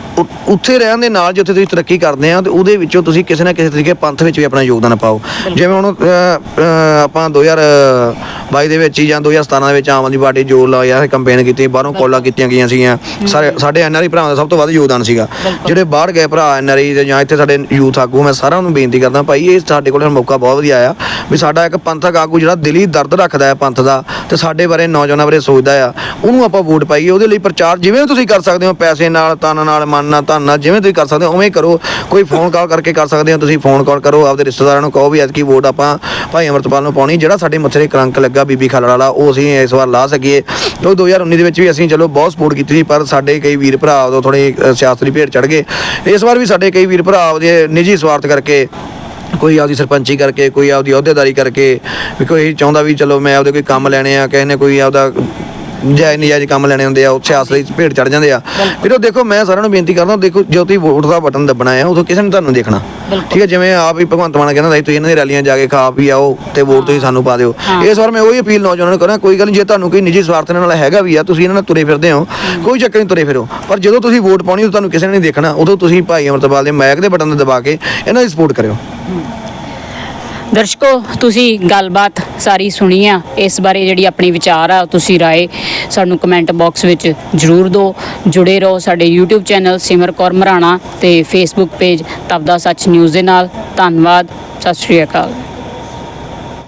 ਉੱਥੇ ਰਹਿਣ ਦੇ ਨਾਲ ਜਿੱਥੇ ਤੁਸੀਂ ਤਰੱਕੀ ਕਰਦੇ ਆ ਤੇ ਉਹਦੇ ਵਿੱਚੋਂ ਤੁਸੀਂ ਕਿਸੇ ਨਾ ਕਿਸੇ ਤਰੀਕੇ ਪੰਥ ਵਿੱਚ ਵੀ ਆਪਣਾ ਯੋਗਦਾਨ ਪਾਓ। ਜਿਵੇਂ ਹੁਣ ਆਪਾਂ 2022 ਦੇ ਵਿੱਚ ਹੀ ਜਾਂ 2017 ਦੇ ਵਿੱਚ ਆਮ ਆਦਮੀ ਪਾਰਟੀ ਜੋਰ ਲਾਇਆ ਕੰਪੇਨ ਕੀਤੀ ਬਾਹਰੋਂ ਕਾਲਾਂ ਕੀਤੀਆਂ ਗਈਆਂ ਸੀਗੀਆਂ ਸਾਰੇ ਸਾਡੇ ਐਨਆਰਆਈ ਭਰਾਵਾਂ ਦਾ ਸਭ ਤੋਂ ਵੱਧ ਯੋਗਦਾਨ ਸੀਗਾ। ਜਿਹੜੇ ਬਾਹਰ ਗਏ ਭਰਾ ਐਨਆਰਆਈ ਤੇ ਜਾਂ ਇੱਥੇ ਸਾਡੇ ਯੂਥ ਆਗੂ ਮੈਂ ਸਾਰਿਆਂ ਨੂੰ ਬੇਨਤੀ ਕਰਦਾ ਭਾਈ, ਇਹ ਸਾਡੇ ਕੋਲ ਮੌਕਾ ਬਹੁਤ ਵਧੀਆ ਆ ਵੀ ਸਾਡਾ ਇੱਕ ਪੰਥਕ ਆਗੂ ਜਿਹੜਾ ਦਿਲੀ ਦਰਦ ਰੱਖਦਾ ਹੈ ਪੰਥ ਦਾ ਤੇ ਸਾਡੇ ਬਾਰੇ ਨੌਜਵਾਨਾਂ ਬਾਰੇ ਸੋਚਦਾ ਆ, ਉਹਨੂੰ ਆਪਾਂ ਵੋਟ ਪਾਈਏ, ਉਹਦੇ ਲਈ ਪ੍ਰਚਾਰ ਜਿਵੇਂ ਤੁਸੀਂ ਕਰ ਸਕਦੇ ਹੋ, ਪੈਸੇ ਨਾਲ, ਤਨ ਨਾਲ, ਮਨ ਨਾਲ, ਧਨ ਨਾਲ, ਜਿਵੇਂ ਤੁਸੀਂ ਕਰ ਸਕਦੇ ਹੋ, ਉਵੇਂ ਕਰੋ, ਕੋਈ ਫੋਨ ਕਾਲ ਕਰਕੇ ਕਰ ਸਕਦੇ ਹੋ, ਤੁਸੀਂ ਫੋਨ ਕਾਲ ਕਰੋ, ਆਪਦੇ ਰਿਸ਼ਤੇਦਾਰਾਂ ਨੂੰ ਕਹੋ ਵੀ ਅੱਜ ਐਤਕੀ ਵੋਟ ਆਪਾਂ ਭਾਈ ਅਮਰਤਪਾਲ ਨੂੰ ਪਾਉਣੀ, ਜਿਹੜਾ ਸਾਡੇ ਮੱਥੇ ਕਲੰਕ ਲੱਗਾ ਬੀਬੀ ਖਾਲੜਾ ਵਾਲਾ, ਉਹ ਅਸੀਂ ਇਸ ਵਾਰ ਲਾ ਸਕੀਏ। ਉਹ 2019 ਦੇ ਵਿੱਚ ਵੀ ਅਸੀਂ ਚਲੋ ਬਹੁਤ ਸਪੋਰਟ ਕੀਤੀ ਸੀ, ਪਰ ਸਾਡੇ ਕਈ ਵੀਰ ਭਰਾ ਉਦੋਂ ਥੋੜੇ ਦੀ ਭੇਟ ਚੜ ਗਏ। ਇਸ ਵਾਰ ਵੀ ਸਾਡੇ ਕਈ ਵੀਰ ਭਰਾ ਉਹਦੇ ਨਿੱਜੀ ਸਵਾਰਥ ਕਰਕੇ ਕੋਈ ਆਪਦੀ ਸਰਪੰਚੀ ਕਰਕੇ, ਕੋਈ ਆਪਦੀ ਅਹੁਦੇਦਾਰੀ ਕਰਕੇ ਵੀ ਕੋਈ ਚਾਹੁੰਦਾ ਵੀ ਚਲੋ ਮੈਂ ਆਪਦੇ ਕੋਈ ਕੰਮ ਲੈਣੇ ਆ, ਕਿਸੇ ਨੇ ਕੋਈ ਆਪਦਾ ਜਾਇ ਨਜਾਇਜ਼ ਕੰਮ ਲੈਣੇ ਹੁੰਦੇ ਆ ਸਿਆਸਤ ਦੀ ਭੇਟ ਚੜ ਜਾਂਦੇ ਆ। ਉਹ ਦੇਖੋ ਮੈਂ ਸਾਰਿਆਂ ਨੂੰ ਬੇਨਤੀ ਕਰਦਾ ਦੇਖੋ ਜੋ ਤੁਸੀਂ ਵੋਟ ਦਾ ਬਟਨ ਦੱਬਣਾ ਆ ਉਦੋਂ ਕਿਸੇ ਨੇ ਤੁਹਾਨੂੰ ਦੇਖਣਾ। ਠੀਕ ਹੈ ਜਿਵੇਂ ਆਪ ਹੀ ਭਗਵੰਤ ਮਾਨ ਕਹਿੰਦਾ ਸੀ ਤੁਸੀਂ ਇਹਨਾਂ ਦੀ ਰੈਲੀਆਂ ਜਾ ਕੇ ਖਾ ਪੀ ਆਓ ਤੇ ਵੋਟ ਤੁਸੀਂ ਸਾਨੂੰ ਪਾ ਦਿਓ। ਇਸ ਵਾਰ ਮੈਂ ਉਹੀ ਅਪੀਲ ਨੌਜਵਾਨਾਂ ਨੂੰ ਕਰਾਂ ਕੋਈ ਗੱਲ ਨਹੀਂ ਜੇ ਤੁਹਾਨੂੰ ਕੋਈ ਨਿੱਜੀ ਸਵਾਰਥ ਨਾਲ ਹੈਗਾ ਵੀ ਆ ਤੁਸੀਂ ਇਹਨਾਂ ਨਾਲ ਤੁਰੇ ਫਿਰਦੇ ਹੋ ਕੋਈ ਚੱਕਰ ਨਹੀਂ ਤੁਰੇ ਫਿਰੋ। ਪਰ ਜਦੋਂ ਤੁਸੀਂ ਵੋਟ ਪਾਉਣੀ ਤੁਹਾਨੂੰ ਕਿਸੇ ਨੇ ਨਹੀਂ ਦੇਖਣਾ ਉਦੋਂ ਤੁਸੀਂ ਭਾਈ ਅਮਰਤਪਾਲ ਦੇ ਮੈਕ ਦੇ ਬਟਨ ਦਬਾ ਕੇ ਇਹਨਾਂ ਦੀ ਸਪੋਰਟ ਕਰਿਓ। ਦਰਸ਼ਕੋ, ਤੁਸੀਂ ਗੱਲਬਾਤ ਸਾਰੀ ਸੁਣੀ ਆ। ਇਸ ਬਾਰੇ ਜਿਹੜੀ ਆਪਣੀ ਵਿਚਾਰ ਆ, ਤੁਸੀਂ ਰਾਏ ਸਾਨੂੰ ਕਮੈਂਟ ਬਾਕਸ ਵਿੱਚ ਜਰੂਰ ਦਿਓ। ਜੁੜੇ ਰਹੋ ਸਾਡੇ YouTube ਚੈਨਲ ਸਿਮਰ ਕੌਰ ਮਰਾਣਾ ਤੇ Facebook ਪੇਜ ਤਬਦਾ ਸੱਚ ਨਿਊਜ਼ ਦੇ ਨਾਲ। ਧੰਨਵਾਦ, ਸਤਿ ਸ਼੍ਰੀ ਅਕਾਲ।